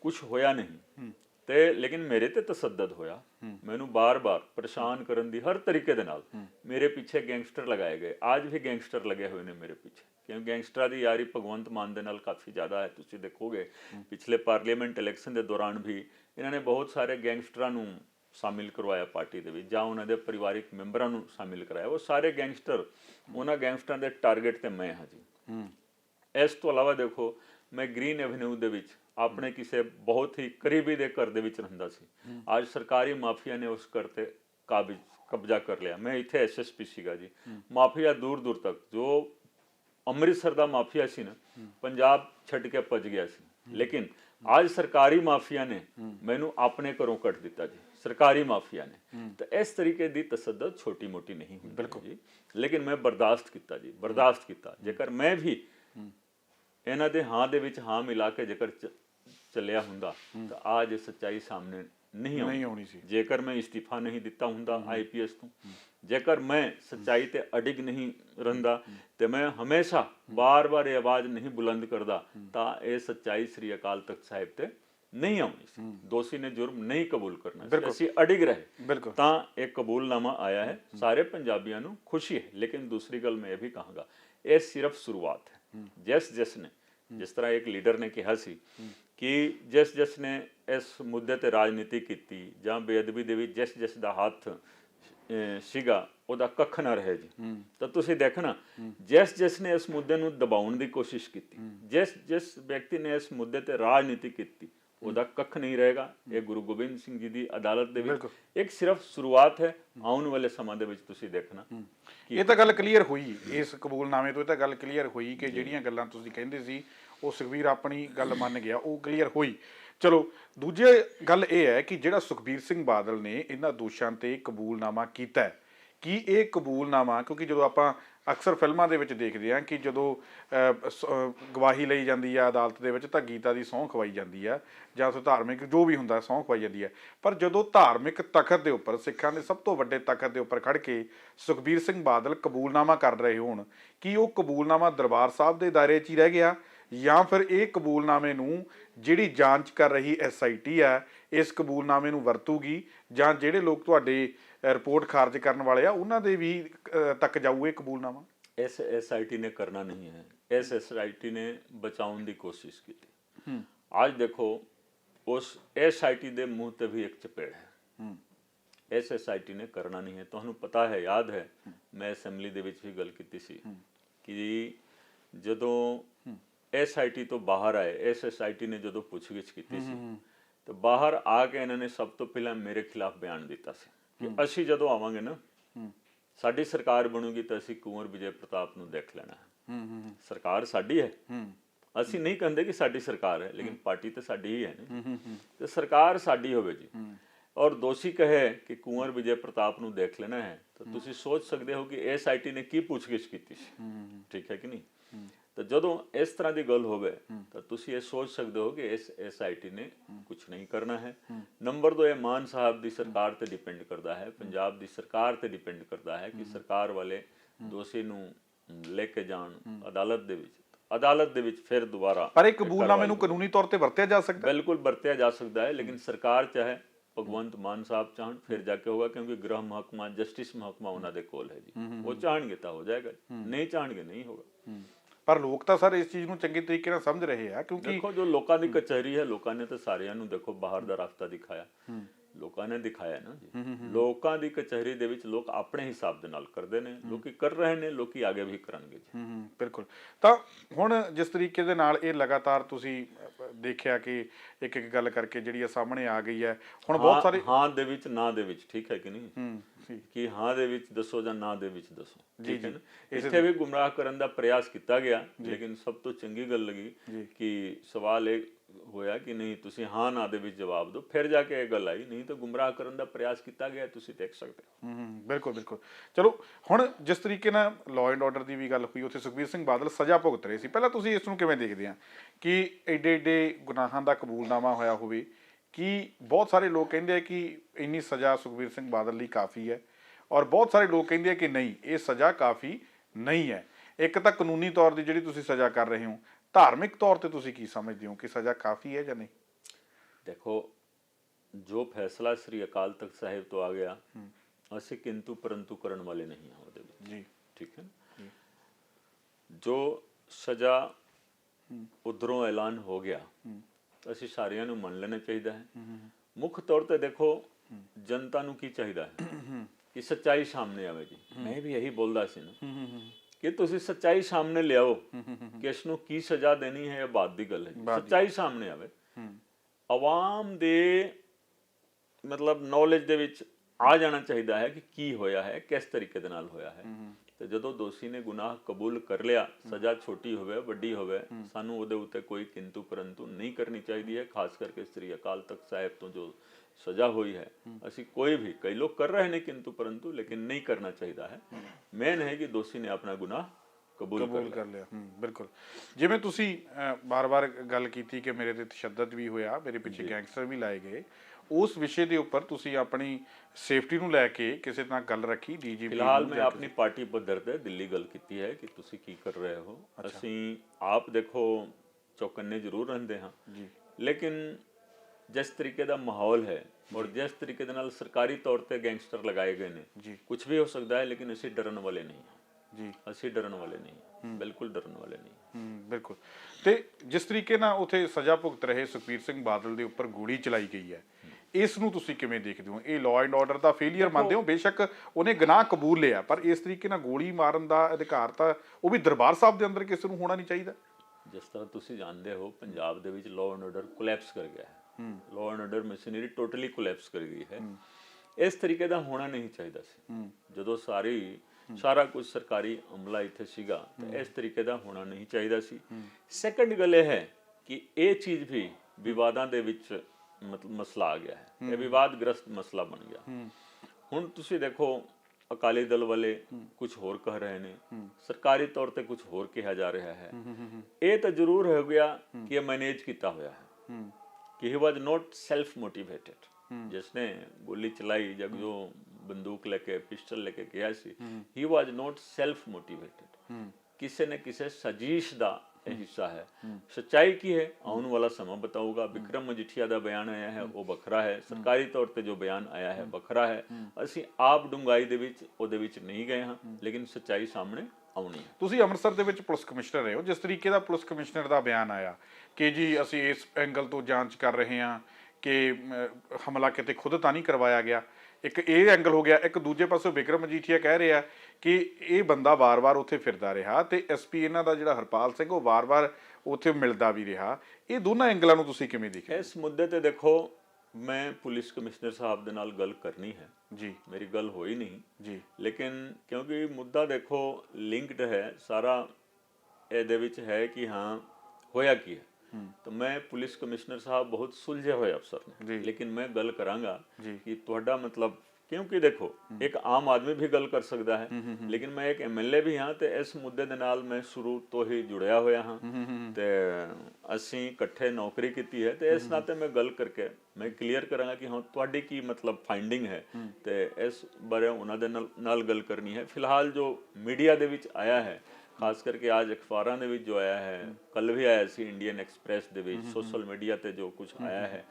ਕੁਝ ਹੋਇਆ ਨਹੀਂ। ਤੇ ਲੇਕਿਨ ਮੇਰੇ ਤੇ ਤਸੱਦਦ ਹੋਇਆ। ਮੈਨੂੰ ਬਾਰ-ਬਾਰ ਪਰੇਸ਼ਾਨ ਕਰਨ ਦੀ ਹਰ ਤਰੀਕੇ ਦੇ ਨਾਲ ਮੇਰੇ ਪਿੱਛੇ ਗੈਂਗਸਟਰ ਲਗਾਏ ਗਏ। ਅੱਜ ਵੀ ਗੈਂਗਸਟਰ ਲੱਗੇ ਹੋਏ ਨੇ ਮੇਰੇ ਪਿੱਛੇ। ਕਿਉਂਕਿ ਗੈਂਗਸਟਰਾਂ ਦੀ ਯਾਰੀ ਭਗਵੰਤ ਮਾਨ ਦੇ ਨਾਲ ਕਾਫੀ ਜ਼ਿਆਦਾ ਹੈ ਤੁਸੀਂ ਦੇਖੋਗੇ। ਪਿਛਲੇ ਪਾਰਲੀਮੈਂਟ ਇਲੈਕਸ਼ਨ ਦੇ ਦੌਰਾਨ ਵੀ ਇਹਨਾਂ ਨੇ ਬਹੁਤ ਸਾਰੇ ਗੈਂਗਸਟਰਾਂ ਨੂੰ ਸ਼ਾਮਿਲ ਕਰਵਾਇਆ ਪਾਰਟੀ ਦੇ ਵਿੱਚ ਜਾਂ ਉਹਨਾਂ ਦੇ ਪਰਿਵਾਰਿਕ ਮੈਂਬਰਾਂ ਨੂੰ ਸ਼ਾਮਿਲ ਕਰਾਇਆ। ਉਹ ਸਾਰੇ ਗੈਂਗਸਟਰ ਉਹਨਾਂ ਗੈਂਗਸਟਰਾਂ ਦੇ ਟਾਰਗੇਟ ਤੇ ਮੈਂ ਹਾਂ ਜੀ। ਇਸ ਤੋਂ ਇਲਾਵਾ ਦੇਖੋ ਮੈਂ ਗ੍ਰੀਨ ਐਵਨਿਊ ਦੇ ਵਿੱਚ ਆਪਣੇ ਕਿਸੇ ਬਹੁਤ ਹੀ ਕਰੀਬੀ ਦੇ ਘਰ ਦੇ ਵਿੱਚ ਰਹਿੰਦਾ ਸੀ। ਅੱਜ ਸਰਕਾਰੀ ਮਾਫੀਆ ਨੇ ਉਸ ਘਰ ਤੇ ਕਾਬਜ ਕਬਜ਼ਾ ਕਰ ਲਿਆ। ਮੈਂ ਇੱਥੇ ਐਸਐਸਪੀ ਸੀਗਾ ਜੀ। ਮਾਫੀਆ ਦੂਰ ਦੂਰ ਤੱਕ ਜੋ ਅੰਮ੍ਰਿਤਸਰ ਦਾ ਮਾਫੀਆ ਸੀ ਨਾ ਪੰਜਾਬ ਛੱਡ ਕੇ ਭੱਜ ਗਿਆ ਸੀ। ਲੇਕਿਨ ਅੱਜ ਸਰਕਾਰੀ ਮਾਫੀਆ ਨੇ ਮੈਨੂੰ ਆਪਣੇ ਘਰੋਂ ਕੱਢ ਦਿੱਤਾ ਜੀ। ਸਰਕਾਰੀ ਮਾਫੀਆ ਨੇ। ਤਾਂ ਇਸ ਤਰੀਕੇ ਦੀ ਤਸੱਦਦ ਛੋਟੀ ਮੋਟੀ ਨਹੀਂ ਹੁੰਦੀ ਜੀ। ਲੇਕਿਨ ਮੈਂ ਬਰਦਾਸ਼ਤ ਕੀਤਾ ਜੀ ਬਰਦਾਸ਼ਤ ਕੀਤਾ। ਜੇਕਰ ਮੈਂ ਵੀ ਇਹਨਾਂ ਦੇ ਹਾਂ ਦੇ ਵਿੱਚ ਹਾਂ ਮਿਲਾ ਕੇ ਜੇਕਰ ਚੱਲਿਆ ਹੁੰਦਾ ਤਾਂ ਅੱਜ ਸੱਚਾਈ ਸਾਹਮਣੇ ਨਹੀਂ ਆਉਣੀ। ਨਹੀਂ ਆਉਣੀ ਸੀ। ਜੇਕਰ ਮੈਂ ਇਸਤੀਫਾ ਨਹੀਂ ਦਿੱਤਾ ਹੁੰਦਾ ਆਈਪੀਐਸ ਤੋਂ ਜੇਕਰ ਮੈਂ ਸੱਚਾਈ ਤੇ ਅਡਿਗ ਨਹੀਂ ਰਹਿੰਦਾ ਤੇ ਮੈਂ ਹਮੇਸ਼ਾ ਬਾਰ-ਬਾਰ ਇਹ ਆਵਾਜ਼ ਨਹੀਂ ਬੁਲੰਦ ਕਰਦਾ ਤਾਂ ਇਹ ਸੱਚਾਈ ਸ੍ਰੀ ਅਕਾਲ ਤਖਤ ਸਾਹਿਬ ਤੇ ਨਹੀਂ ਆਉਣੀ ਸੀ। ਦੋਸ਼ੀ ਨੇ ਜੁਰਮ ਨਹੀਂ ਕਬੂਲ ਕਰਨਾ ਸੀ। ਅਸੀਂ ਅਡਿਗ ਰਹੇ। ਤਾਂ ਇਹ ਕਬੂਲਨਾਮਾ ਆਇਆ ਹੈ। ਸਾਰੇ ਪੰਜਾਬੀਆਂ ਨੂੰ ਖੁਸ਼ੀ ਹੈ। ਲੇਕਿਨ ਦੂਸਰੀ ਗੱਲ ਮੈਂ ਇਹ ਵੀ ਕਹਾਂਗਾ ਇਹ ਸਿਰਫ ਸ਼ੁਰੂਆਤ ਹੈ। ਜਿਸ ਜਿਸ ਨੇ ਜਿਸ ਤਰ੍ਹਾਂ ਇੱਕ ਲੀਡਰ ਨੇ ਕਿਹਾ ਸੀ ਕਿ ਜਿਸ ਜਿਸ ਨੇ ਇਸ ਮੁੱਦੇ ਤੇ ਰਾਜਨੀਤੀ ਕੀਤੀ ਜਾਂ ਬੇਅਦਬੀ ਦੇ ਵਿੱਚ ਜਿਸ ਜਿਸ ਦਾ ਹੱਥ ਸੀਗਾ ਉਹਦਾ ਕੱਖ ਨਾ ਰਹੇ ਜੀ। ਤਾਂ ਤੁਸੀਂ ਦੇਖਣਾ ਜਿਸ ਜਿਸ ਨੇ ਇਸ ਮੁੱਦੇ ਨੂੰ ਦਬਾਉਣ ਦੀ ਕੋਸ਼ਿਸ਼ ਕੀਤੀ ਜਿਸ ਜਿਸ ਵਿਅਕਤੀ ਨੇ ਇਸ ਮੁੱਦੇ ਤੇ ਰਾਜਨੀਤੀ ਕੀਤੀ ਉਹਦਾ ਕੱਖ ਨਹੀਂ ਰਹੇਗਾ। ਇਹ ਗੁਰੂ ਗੋਬਿੰਦ ਸਿੰਘ ਜੀ ਦੀ ਅਦਾਲਤ ਦੇ ਵਿੱਚ ਇੱਕ ਸਿਰਫ ਸ਼ੁਰੂਆਤ ਹੈ। ਆਉਣ ਵਾਲੇ ਸਮਾਂ ਦੇ ਵਿੱਚ ਤੁਸੀਂ ਦੇਖਣਾ। ਇਹ ਤਾਂ ਗੱਲ ਕਲੀਅਰ ਹੋਈ। ਇਸ ਕਬੂਲਨਾਮੇ ਤੋਂ ਇਹ ਤਾਂ ਗੱਲ ਕਲੀਅਰ ਹੋਈ ਕਿ ਜਿਹੜੀਆਂ ਗੱਲਾਂ ਤੁਸੀਂ ਕਹਿੰਦੇ ਸੀ ਉਹ ਸੁਖਬੀਰ ਆਪਣੀ ਗੱਲ ਮੰਨ ਗਿਆ। ਉਹ ਕਲੀਅਰ ਹੋਈ। ਚਲੋ ਦੂਜੀ ਗੱਲ ਇਹ ਹੈ ਕਿ ਜਿਹੜਾ ਸੁਖਬੀਰ ਸਿੰਘ ਬਾਦਲ ਨੇ ਇਹਨਾਂ ਦੋਸ਼ਾਂ ਤੇ ਕਬੂਲਨਾਮਾ ਕੀਤਾ ਹੈ, ਕੀ ਇਹ ਕਬੂਲਨਾਮਾ? ਕਿਉਂਕਿ ਜਦੋਂ ਆਪਾਂ ਅਕਸਰ ਫਿਲਮਾਂ ਦੇ ਵਿੱਚ ਦੇਖਦੇ ਹਾਂ ਕਿ ਜਦੋਂ ਸ- ਗਵਾਹੀ ਲਈ ਜਾਂਦੀ ਹੈ ਅਦਾਲਤ ਦੇ ਵਿੱਚ ਤਾਂ ਗੀਤਾ ਦੀ ਸਹੁੰ ਖਵਾਈ ਜਾਂਦੀ ਹੈ ਜਾਂ ਫਿਰ ਧਾਰਮਿਕ ਜੋ ਵੀ ਹੁੰਦਾ ਸਹੁੰ ਖਵਾਈ ਜਾਂਦੀ ਹੈ ਪਰ ਜਦੋਂ ਧਾਰਮਿਕ ਤਖਤ ਦੇ ਉੱਪਰ, ਸਿੱਖਾਂ ਦੇ ਸਭ ਤੋਂ ਵੱਡੇ ਤਖਤ ਦੇ ਉੱਪਰ ਖੜ ਕੇ ਸੁਖਬੀਰ ਸਿੰਘ ਬਾਦਲ ਕਬੂਲਨਾਮਾ ਕਰ ਰਹੇ ਹੋਣ, ਕਿ ਉਹ ਕਬੂਲਨਾਮਾ ਦਰਬਾਰ ਸਾਹਿਬ ਦੇ ਦਾਇਰੇ 'ਚ ਹੀ ਰਹਿ ਗਿਆ? ਜਾਂ ਫਿਰ ਇਹ ਕਬੂਲਨਾਮੇ ਨੂੰ ਜਿਹੜੀ ਜਾਂਚ ਕਰ ਰਹੀ ਐਸਆਈਟੀ ਹੈ ਇਸ ਕਬੂਲਨਾਮੇ ਨੂੰ ਵਰਤੂਗੀ? ਜਾਂ ਜਿਹੜੇ ਲੋਕ ਤੁਹਾਡੇ ਰਿਪੋਰਟ ਖਾਰਜ ਕਰਨ ਵਾਲੇ ਆ ਉਹਨਾਂ ਦੇ ਵੀ ਤੱਕ ਜਾਊ ਇਹ ਕਬੂਲਨਾਮਾ? ਇਸ ਐਸਆਈਟੀ ਨੇ ਕਰਨਾ ਨਹੀਂ ਹੈ। ਇਸ ਐਸਆਈਟੀ ਨੇ ਬਚਾਉਣ ਦੀ ਕੋਸ਼ਿਸ਼ ਕੀਤੀ। ਅੱਜ ਦੇਖੋ ਉਸ ਐਸਆਈਟੀ ਦੇ ਮੂੰਹ ਤੇ ਵੀ ਇੱਕ ਚਪੇੜ ਹੈ। ਇਸ ਐਸਆਈਟੀ ਨੇ ਕਰਨਾ ਨਹੀਂ ਹੈ। ਤੁਹਾਨੂੰ ਪਤਾ ਹੈ ਯਾਦ ਹੈ ਮੈਂ ਅਸੈਂਬਲੀ ਦੇ ਵਿੱਚ ਵੀ ਗੱਲ ਕੀਤੀ ਸੀ ਕਿ ਜਦੋਂ ਐਸਆਈਟੀ ਤੋਂ ਬਾਹਰ ਆਏ ਇਸ ਐਸਆਈਟੀ ਨੇ ਜਦੋਂ ਪੁੱਛਗਿੱਛ ਕੀਤੀ ਸੀ ਤਾਂ ਬਾਹਰ ਆ ਕੇ ਇਹਨਾਂ ਨੇ ਸਭ ਤੋਂ ਪਹਿਲਾਂ ਮੇਰੇ ਖਿਲਾਫ ਬਿਆਨ ਦਿੱਤਾ ਸੀ। ਅਸੀਂ ਜਦੋਂ ਆਵਾਂਗੇ ਨਾ ਸਾਡੀ ਸਰਕਾਰ ਬਣੂਗੀ ਤਾਂ ਅਸੀਂ ਕੁੰਵਰ ਵਿਜੇ ਪ੍ਰਤਾਪ ਨੂੰ ਦੇਖ ਲੈਣਾ। ਹੈ ਸਰਕਾਰ ਸਾਡੀ ਹੈ। ਅਸੀਂ ਨਹੀਂ ਕਹਿੰਦੇ ਕਿ ਸਾਡੀ ਸਰਕਾਰ ਹੈ ਲੇਕਿਨ ਪਾਰਟੀ ਤਾਂ ਸਾਡੀ ਹੀ ਹੈ ਨਾ। ਤੇ ਸਰਕਾਰ ਸਾਡੀ ਹੋਵੇ ਜੀ। ਔਰ ਦੋਸ਼ੀ ਕਹੇ ਕਿ ਕੁੰਵਰ ਵਿਜੇ ਪ੍ਰਤਾਪ ਨੂੰ ਦੇਖ ਲੈਣਾ ਹੈ ਤਾਂ ਤੁਸੀਂ ਸੋਚ ਸਕਦੇ ਹੋ ਕਿ ਇਸ ਆਈਟੀ ਨੇ ਕੀ ਪੁੱਛਗਿੱਛ ਕੀਤੀ ਸੀ। ਠੀਕ ਹੈ ਕਿ ਨਹੀਂ? ਤਾਂ ਜਦੋਂ ਇਸ ਤਰ੍ਹਾਂ ਦੀ ਗੱਲ ਹੋਵੇ ਤਾਂ ਤੁਸੀਂ ਇਹ ਸੋਚ ਸਕਦੇ ਹੋ ਕਿ ਇਸ ਇਸ ਆਈਟੀ ਨੇ ਕੁਝ ਨਹੀਂ ਕਰਨਾ ਹੈ। ਨੰਬਰ 2 ਇਹ ਮਾਨ ਸਾਹਿਬ ਦੀ ਸਰਕਾਰ ਤੇ ਡਿਪੈਂਡ ਕਰਦਾ ਹੈ। ਪੰਜਾਬ ਦੀ ਸਰਕਾਰ ਤੇ ਡਿਪੈਂਡ ਕਰਦਾ ਹੈ ਕਿ ਸਰਕਾਰ ਵਾਲੇ ਦੋਸ਼ੀ ਨੂੰ ਲੈ ਕੇ ਜਾਣ ਅਦਾਲਤ ਦੇ ਵਿੱਚ। ਅਦਾਲਤ ਦੇ ਵਿੱਚ ਫਿਰ ਦੁਬਾਰਾ ਪਰ ਇਹ ਕਬੂਲਨਾਮੇ ਨੂੰ ਕਾਨੂੰਨੀ ਤੌਰ ਤੇ ਵਰਤਿਆ ਜਾ ਸਕਦਾ? ਬਿਲਕੁਲ ਵਰਤਿਆ ਜਾ ਸਕਦਾ ਹੈ ਲੇਕਿਨ ਸਰਕਾਰ ਚਾਹੇ ਭਗਵੰਤ ਮਾਨ ਸਾਹਿਬ ਚਾਹਣ ਫਿਰ ਜਾ ਕੇ ਹੋਗਾ ਕਿਉਂਕਿ ਗ੍ਰਹ ਮਹਕਮਾ ਜਸਟਿਸ ਮਹਕਮਾ ਉਹਨਾਂ ਦੇ ਕੋਲ ਹੈ ਜੀ। ਉਹ ਚਾਹਣਗੇ ਤਾਂ ਹੋ ਜਾਏਗਾ। ਨਹੀਂ ਚਾਹਣਗੇ ਨਹੀਂ ਹੋਗਾ। ਪਰ ਲੋਕ ਤਾਂ ਸਰ ਇਸ ਚੀਜ਼ ਨੂੰ ਚੰਗੇ ਤਰੀਕੇ ਨਾਲ ਸਮਝ ਰਹੇ ਆ, ਕਿਉਂਕਿ ਦੇਖੋ ਜੋ ਲੋਕਾਂ ਦੀ ਕਚਹਿਰੀ ਹੈ, ਲੋਕਾਂ ਨੇ ਤਾਂ ਸਾਰਿਆਂ ਨੂੰ ਦੇਖੋ ਬਾਹਰ ਦਾ ਰਸਤਾ ਦਿਖਾਇਆ। ਲੋਕਾਂ ਨੇ ਦਿਖਾਇਆ ਨਾ ਜੀ। ਲੋਕਾਂ ਦੀ ਕਚਹਿਰੀ ਦੇ ਵਿੱਚ ਲੋਕ ਆਪਣੇ ਹਿਸਾਬ ਦੇ ਨਾਲ ਕਰਦੇ ਨੇ ਲੋਕੀ ਕਰ ਰਹੇ ਨੇ ਲੋਕੀ ਆਗੇ ਵੀ ਕਰਨਗੇ ਜੀ। ਹੂੰ ਬਿਲਕੁਲ। ਤਾਂ ਹੁਣ ਜਿਸ ਤਰੀਕੇ ਦੇ ਨਾਲ ਇਹ ਲਗਾਤਾਰ ਤੁਸੀਂ ਦੇਖਿਆ ਕਿ ਇੱਕ ਇੱਕ ਗੱਲ ਕਰਕੇ ਜਿਹੜੀ ਆ ਸਾਹਮਣੇ ਆ ਗਈ ਹੈ ਹੁਣ ਬਹੁਤ ਸਾਰੇ ਹਾਂ ਦੇ ਵਿੱਚ ਨਾ ਦੇ ਵਿੱਚ ਠੀਕ ਹੈ ਕਿ ਨਹੀਂ? ਹੂੰ ਕਿ ਹਾਂ ਦੇ ਵਿੱਚ ਦੱਸੋ ਜਾਂ ਨਾ ਦੇ ਵਿੱਚ ਦੱਸੋ ਜੀ, ਠੀਕ ਹੈ ਜੀ। ਇੱਥੇ ਵੀ ਗੁੰਮਰਾਹ ਕਰਨ ਦਾ ਪ੍ਰਯਾਸ ਕੀਤਾ ਗਿਆ ਲੇਕਿਨ ਸਭ ਤੋਂ ਚੰਗੀ ਗੱਲ ਲੱਗੀ। ਕਿ ਸਵਾਲ ਇਹ ਹੋਇਆ ਕਿ ਨਹੀਂ, ਤੁਸੀਂ ਹਾਂ ਨਾ ਦੇ ਵਿੱਚ ਜਵਾਬ ਦਿਓ। ਫਿਰ ਜਾ ਕੇ ਇਹ ਗੱਲ ਆਈ। ਨਹੀਂ ਤਾਂ ਗੁੰਮਰਾਹ ਕਰਨ ਦਾ ਪ੍ਰਯਾਸ ਕੀਤਾ ਗਿਆ, ਤੁਸੀਂ ਦੇਖ ਸਕਦੇ ਹੋ। ਹੂੰ ਬਿਲਕੁਲ ਬਿਲਕੁਲ। ਚਲੋ, ਹੁਣ ਜਿਸ ਤਰੀਕੇ ਨਾਲ ਲਾਅ ਐਂਡ ਆਰਡਰ ਦੀ ਵੀ ਗੱਲ ਹੋਈ, ਉੱਥੇ ਸੁਖਬੀਰ ਸਿੰਘ ਬਾਦਲ ਸਜ਼ਾ ਭੁਗਤ ਰਹੇ ਸੀ। ਪਹਿਲਾਂ ਤੁਸੀਂ ਇਸ ਨੂੰ ਕਿਵੇਂ ਦੇਖਦੇ ਆ? ਕਿ ਐਡੇ ਐਡੇ ਗੁਨਾਹਾਂ ਦਾ ਕਬੂਲਨਾਮਾ ਹੋਇਆ ਹੋਵੇ, ਕਿ ਬਹੁਤ ਸਾਰੇ ਲੋਕ ਕਹਿੰਦੇ ਆ ਕਿ ਇੰਨੀ ਸਜ਼ਾ ਸੁਖਬੀਰ ਸਿੰਘ ਬਾਦਲ ਲਈ ਕਾਫੀ ਹੈ ਔਰ ਬਹੁਤ ਸਾਰੇ ਲੋਕ ਕਹਿੰਦੇ ਆ ਕਿ ਨਹੀਂ, ਇਹ ਸਜ਼ਾ ਕਾਫੀ ਨਹੀਂ ਹੈ। ਇੱਕ ਤਾਂ ਕਾਨੂੰਨੀ ਤੌਰ ਦੀ ਜਿਹੜੀ ਤੁਸੀਂ ਸਜ਼ਾ ਕਰ ਰਹੇ ਹੋ ਧਾਰਮਿਕ ਤੌਰ ਤੇ ਤੁਸੀਂ ਕੀ ਸਮਝਦੇ ਹੋ ਕਿ ਸਜ਼ਾ ਕਾਫੀ ਹੈ ਜਾਂ ਨਹੀਂ? ਦੇਖੋ ਜੋ ਫੈਸਲਾ ਸ੍ਰੀ ਅਕਾਲ ਤਖਤ ਸਾਹਿਬ ਤੋਂ ਆ ਗਿਆ ਅਸੀਂ ਕਿੰਤੂ ਪਰੰਤੂ ਕਰਨ ਵਾਲੇ ਨਹੀਂ ਹਾਂ ਉਹਦੇ ਵਿੱਚ। ਜੀ। ਠੀਕ ਹੈ? ਜੋ। ਸਜ਼ਾ ਉਧਰੋਂ ਐਲਾਨ ਹੋ ਗਿਆ ਅਸੀਂ ਸਾਰਿਆਂ ਨੂੰ ਮੰਨ ਲੈਣਾ ਚਾਹੀਦਾ ਹੈ। ਮੁੱਖ ਤੌਰ ਤੇ ਦੇਖੋ ਜਨਤਾ ਨੂੰ ਕੀ ਚਾਹੀਦਾ ਹੈ? ਕਿ ਸੱਚਾਈ ਸਾਹਮਣੇ ਆਵੇ ਜੀ। ਮੈਂ ਵੀ ਇਹੀ ਬੋਲਦਾ ਸੀ ਨਾ। ਕਿ ਤੁਸੀਂ ਸੱਚਾਈ ਸਾਹਮਣੇ ਲਿਆਓ ਕਿ ਇਸ ਨੂੰ ਕੀ ਸਜ਼ਾ ਦੇਣੀ ਹੈ ਇਹ ਬਾਤ ਦੀ ਗੱਲ ਹੈ। ਸੱਚਾਈ ਸਾਹਮਣੇ ਆਵੇ। ਆਵਾਮ ਦੇ ਮਤਲਬ ਨੌਲੇਜ ਦੇ ਵਿੱਚ ਆ ਜਾਣਾ ਚਾਹੀਦਾ ਹੈ ਕਿ ਕੀ ਹੋਇਆ ਹੈ ਕਿਸ ਤਰੀਕੇ ਦੇ ਨਾਲ ਹੋਇਆ ਹੈ। ਤੇ ਜਦੋਂ ਦੋਸ਼ੀ ਨੇ ਗੁਨਾਹ ਕਬੂਲ ਕਰ ਲਿਆ ਸਜ਼ਾ ਛੋਟੀ ਹੋਵੇ ਵੱਡੀ ਹੋਵੇ ਸਾਨੂੰ ਉਹਦੇ ਉੱਤੇ ਕੋਈ ਕਿੰਤੂ ਪਰੰਤੂ ਨਹੀਂ ਕਰਨੀ ਚਾਹੀਦੀ ਹੈ ਖਾਸ ਕਰਕੇ ਸ੍ਰੀ ਅਕਾਲ ਤਖਤ ਸਾਹਿਬ ਤੋਂ ਜੋ ਸਜ਼ਾ ਹੋਈ ਹੈ। ਅਸੀਂ ਕੋਈ ਵੀ ਕਈ ਲੋਕ ਕਰ ਰਹੇ ਨੇ ਕਿੰਤੂ ਪਰੰਤੂ ਲੇਕਿਨ ਨਹੀਂ ਕਰਨਾ ਚਾਹੀਦਾ ਹੈ। ਮੇਨ ਹੈ ਕਿ ਦੋਸ਼ੀ ਨੇ ਆਪਣਾ ਗੁਨਾਹ ਕਬੂਲ ਕਰ ਲਿਆ। ਬਿਲਕੁਲ। ਜਿਵੇਂ ਤੁਸੀਂ ਬਾਰ-ਬਾਰ ਗੱਲ ਕੀਤੀ ਕਿ ਮੇਰੇ ਤੇ ਤਸ਼ੱਦਦ ਵੀ ਹੋਇਆ ਮੇਰੇ ਪਿੱਛੇ ਗੈਂਗਸਟਰ ਵੀ ਲਾਏ ਗਏ ਉਸ ਵਿਸ਼ੇ ਦੇ ਉੱਪਰ ਤੁਸੀਂ ਆਪਣੀ ਸੇਫਟੀ ਨੂੰ ਲੈ ਕੇ ਕਿਸੇ ਨਾਲ ਗੱਲ ਰੱਖੀ ਡੀਜੀਪੀ ਫਿਲਹਾਲ ਮੈਂ ਆਪਣੀ ਪਾਰਟੀ ਪੱਧਰ ਤੇ ਦਿੱਲੀ ਗੱਲ ਕੀਤੀ ਹੈ ਕਿ ਤੁਸੀਂ ਕੀ ਕਰ ਰਹੇ ਹੋ। ਅਸੀਂ ਆਪ ਦੇਖੋ ਚੌਕੰਨੇ ਜ਼ਰੂਰ ਰਹਿੰਦੇ ਹਾਂ। ਜੀ। ਲੇਕਿਨ ਜਿਸ ਤਰੀਕੇ ਦਾ ਮਾਹੌਲ ਹੈ ਔਰ ਜਿਸ ਤਰੀਕੇ ਦੇ ਨਾਲ ਸਰਕਾਰੀ ਤੌਰ ਤੇ ਗੈਂਗਸਟਰ ਲਗਾਏ ਗਏ ਨੇ ਜੀ। ਕੁਝ ਵੀ ਹੋ ਸਕਦਾ ਹੈ ਲੇਕਿਨ ਅਸੀਂ ਡਰਨ ਵਾਲੇ ਨਹੀਂ ਜੀ। ਅਸੀਂ ਡਰਨ ਵਾਲੇ ਨਹੀਂ। ਬਿਲਕੁਲ ਡਰਨ ਵਾਲੇ ਨਹੀਂ ਹੂੰ। ਬਿਲਕੁਲ। ਤੇ ਜਿਸ ਤਰੀਕੇ ਨਾਲ ਉਥੇ ਸਜ਼ਾ ਭੁਗਤ ਰਹੇ ਸੁਖਬੀਰ ਸਿੰਘ ਬਾਦਲ ਦੇ ਉੱਪਰ ਗੋਲੀ ਚਲਾਈ ਗਈ ਹੈ ਇਸ ਨੂੰ ਤੁਸੀਂ ਕਿਵੇਂ ਦੇਖਦੇ ਹੋ? ਇਹ ਲਾਅ ਐਂਡ ਆਰਡਰ ਦਾ ਫੇਲਿਅਰ ਮੰਨਦੇ ਹੋ? ਬੇਸ਼ੱਕ ਉਹਨੇ ਗੁਨਾਹ ਕਬੂਲ ਲਿਆ ਪਰ ਇਸ ਤਰੀਕੇ ਨਾਲ ਗੋਲੀ ਮਾਰਨ ਦਾ ਅਧਿਕਾਰ ਤਾਂ ਉਹ ਵੀ ਦਰਬਾਰ ਸਾਹਿਬ ਦੇ ਅੰਦਰ ਕਿਸੇ ਨੂੰ ਹੋਣਾ ਨਹੀਂ ਚਾਹੀਦਾ? ਜਿਸ ਤਰ੍ਹਾਂ ਤੁਸੀਂ ਜਾਣਦੇ ਹੋ ਪੰਜਾਬ ਦੇ ਵਿੱਚ ਲਾਅ ਐਂਡ ਆਰਡਰ ਕੋਲੈਪਸ ਕਰ ਗਿਆ ਹੈ। Law and order machinery totally collapse ਕਰ ਗਈ ਹੈ। ਇਸ ਤਰੀਕੇ ਦਾ ਹੋਣਾ ਨਹੀਂ ਚਾਹੀਦਾ ਸੀ। ਜਦੋਂ ਸਾਰੀ ਸਾਰਾ ਕੁਝ ਸਰਕਾਰੀ ਅਮਲਾ ਇੱਥੇ ਸੀਗਾ ਤੇ ਇਸ ਤਰੀਕੇ ਦਾ ਹੋਣਾ ਨਹੀਂ ਚਾਹੀਦਾ ਸੀ। ਸੈਕੰਡ ਗੱਲ ਇਹ ਹੈ ਕਿ ਇਹ ਚੀਜ਼ ਵੀ ਵਿਵਾਦਾਂ ਦੇ ਵਿੱਚ ਮਤਲਬ ਮਸਲਾ ਆ ਗਿਆ ਹੈ। ਇਹ ਵਿਵਾਦਗ੍ਰਸਤ ਮਸਲਾ ਬਣ ਗਿਆ। ਹੁਣ ਤੁਸੀਂ ਦੇਖੋ ਅਕਾਲੀ ਦਲ ਵਾਲੇ ਕੁਝ ਹੋਰ ਕਹਿ ਰਹੇ ਨੇ। ਸਰਕਾਰੀ ਤੌਰ ਤੇ ਕੁਝ ਹੋਰ ਕਿਹਾ ਜਾ ਰਿਹਾ ਹੈ। ਇਹ ਤਾਂ ਜ਼ਰੂਰ ਹੋ ਗਿਆ ਕਿ ਇਹ ਮੈਨੇਜ ਕੀਤਾ ਹੋਇਆ ਹੈ। ਕਿ ਹੀ ਵਾਸ ਨਾਟ ਸੈਲਫ ਮੋਟੀਵੇਟਡ ਜਿਸਨੇ ਗੋਲੀ ਚਲਾਈ ਜਗ ਜੋ ਬੰਦੂਕ ਲੈਕੇ ਪਿਸਟਲ ਲੈਕੇ ਗਿਆ ਸੀ ਹੀ ਵਾਸ ਨਾਟ ਸੈਲਫ ਮੋਟੀਵੇਟਡ ਕਿਸੇ ਨੇ ਕਿਸੇ ਸਾਜ਼ਿਸ਼ ਦਾ ਇਹ ਹਿੱਸਾ ਹੈ ਸੱਚਾਈ ਕੀ ਹੈ ਆਉਣ ਵਾਲਾ ਸਮਾਂ ਬਤਾਊਗਾ ਵਿਕਰਮ ਮਜੀਠੀਆ ਦਾ ਬਿਆਨ ਆਇਆ ਹੈ ਉਹ ਵੱਖਰਾ ਹੈ ਸਰਕਾਰੀ ਤੌਰ ਤੇ ਜੋ ਬਿਆਨ ਆਇਆ ਹੈ ਵੱਖਰਾ ਹੈ ਅਸੀਂ ਆਪ ਡੂੰਘਾਈ ਦੇ ਵਿੱਚ ਉਹਦੇ ਵਿੱਚ ਨਹੀਂ ਗਏ ਹਾਂ ਲੇਕਿਨ ਸੱਚਾਈ ਸਾਹਮਣੇ ਆਉਣੀ ਹੈ। ਤੁਸੀਂ ਅੰਮ੍ਰਿਤਸਰ ਦੇ ਵਿੱਚ ਪੁਲਿਸ ਕਮਿਸ਼ਨਰ ਰਹੇ ਹੋ। ਜਿਸ ਤਰੀਕੇ ਦਾ ਪੁਲਿਸ ਕਮਿਸ਼ਨਰ ਦਾ ਬਿਆਨ ਆਇਆ ਕਿ ਜੀ ਅਸੀਂ ਇਸ ਐਂਗਲ ਤੋਂ ਜਾਂਚ ਕਰ ਰਹੇ ਹਾਂ ਕਿ ਹਮਲਾ ਕਿਤੇ ਖੁਦ ਤਾਂ ਨਹੀਂ ਕਰਵਾਇਆ ਗਿਆ। ਇੱਕ ਇਹ ਐਂਗਲ ਹੋ ਗਿਆ। ਇੱਕ ਦੂਜੇ ਪਾਸੇ ਵਿਕਰਮ ਮਜੀਠੀਆ ਕਹਿ ਰਿਹਾ ਕਿ ਇਹ ਬੰਦਾ ਵਾਰ-ਵਾਰ ਉੱਥੇ ਫਿਰਦਾ ਰਿਹਾ ਤੇ ਐਸਪੀ ਇਹਨਾਂ ਦਾ ਜਿਹੜਾ ਹਰਪਾਲ ਸਿੰਘ ਉਹ ਵਾਰ-ਵਾਰ ਉੱਥੇ ਮਿਲਦਾ ਵੀ ਰਿਹਾ। ਇਹ ਦੋਨਾਂ ਐਂਗਲਾਂ ਨੂੰ ਤੁਸੀਂ ਕਿਵੇਂ ਦੇਖਿਆ ਇਸ ਮੁੱਦੇ ਤੇ ਦੇਖੋ ਮੈਂ ਪੁਲਿਸ ਕਮਿਸ਼ਨਰ ਸਾਹਿਬ ਦੇ ਨਾਲ ਗੱਲ ਕਰਨੀ ਹੈ। ਜੀ। ਮੇਰੀ ਗੱਲ ਹੋਈ ਨਹੀਂ। ਜੀ। ਲੇਕਿਨ ਕਿਉਂਕਿ ਮੁੱਦਾ ਦੇਖੋ ਲਿੰਕਡ ਹੈ ਸਾਰਾ ਇਹਦੇ ਵਿੱਚ ਹੈ ਕਿ ਹਾਂ ਹੋਇਆ ਕੀ ਹੈ। ਤਾਂ ਮੈਂ ਪੁਲਿਸ ਕਮਿਸ਼ਨਰ ਸਾਹਿਬ ਬਹੁਤ ਸੁਲਝੇ ਹੋਏ ਅਫਸਰ। ਨੇ। ਲੇਕਿਨ ਮੈਂ ਗੱਲ ਕਰਾਂਗਾ। ਕਿ ਤੁਹਾਡਾ ਮਤਲਬ ਕਿਉਂਕਿ ਦੇਖੋ ਇੱਕ ਆਮ ਆਦਮੀ ਵੀ ਗੱਲ ਕਰ ਸਕਦਾ ਹੈ। ਲੇਕਿਨ ਮੈਂ ਇੱਕ ਐਮਐਲਏ ਵੀ ਹਾਂ ਤੇ ਇਸ ਮੁੱਦੇ ਦੇ ਨਾਲ ਮੈਂ ਸ਼ੁਰੂ ਤੋਂ ਹੀ ਜੁੜਿਆ ਹੋਇਆ ਹਾਂ। ਤੇ ਅਸੀਂ ਇਕੱਠੇ ਨੌਕਰੀ ਕੀਤੀ ਹੈ ਤੇ ਇਸ ਨਾਤੇ ਮੈਂ ਗੱਲ ਕਰਕੇ ਮੈਂ ਕਲੀਅਰ ਕਰਾਂਗਾ ਕਿ ਹਾਂ ਤੁਹਾਡੀ ਕੀ ਮਤਲਬ ਫਾਈਂਡਿੰਗ ਹੈ। ਤੇ ਇਸ ਬਾਰੇ ਉਹਨਾਂ ਦੇ ਨਾਲ ਗੱਲ ਕਰਨੀ ਹੈ। ਫਿਲਹਾਲ ਜੋ ਮੀਡੀਆ ਦੇ ਵਿੱਚ ਆਇਆ ਹੈ ਖਾਸ ਕਰਕੇ ਅੱਜ ਅਖਬਾਰਾਂ ਦੇ ਵਿੱਚ ਜੋ ਆਇਆ ਹੈ ਕੱਲ ਵੀ ਆਇਆ ਸੀ ਇੰਡੀਅਨ ਐਕਸਪ੍ਰੈਸ ਦੇ ਵਿੱਚ ਸੋਸ਼ਲ ਮੀਡੀਆ ਤੇ ਜੋ ਕੁਝ ਆਇਆ ਹੈ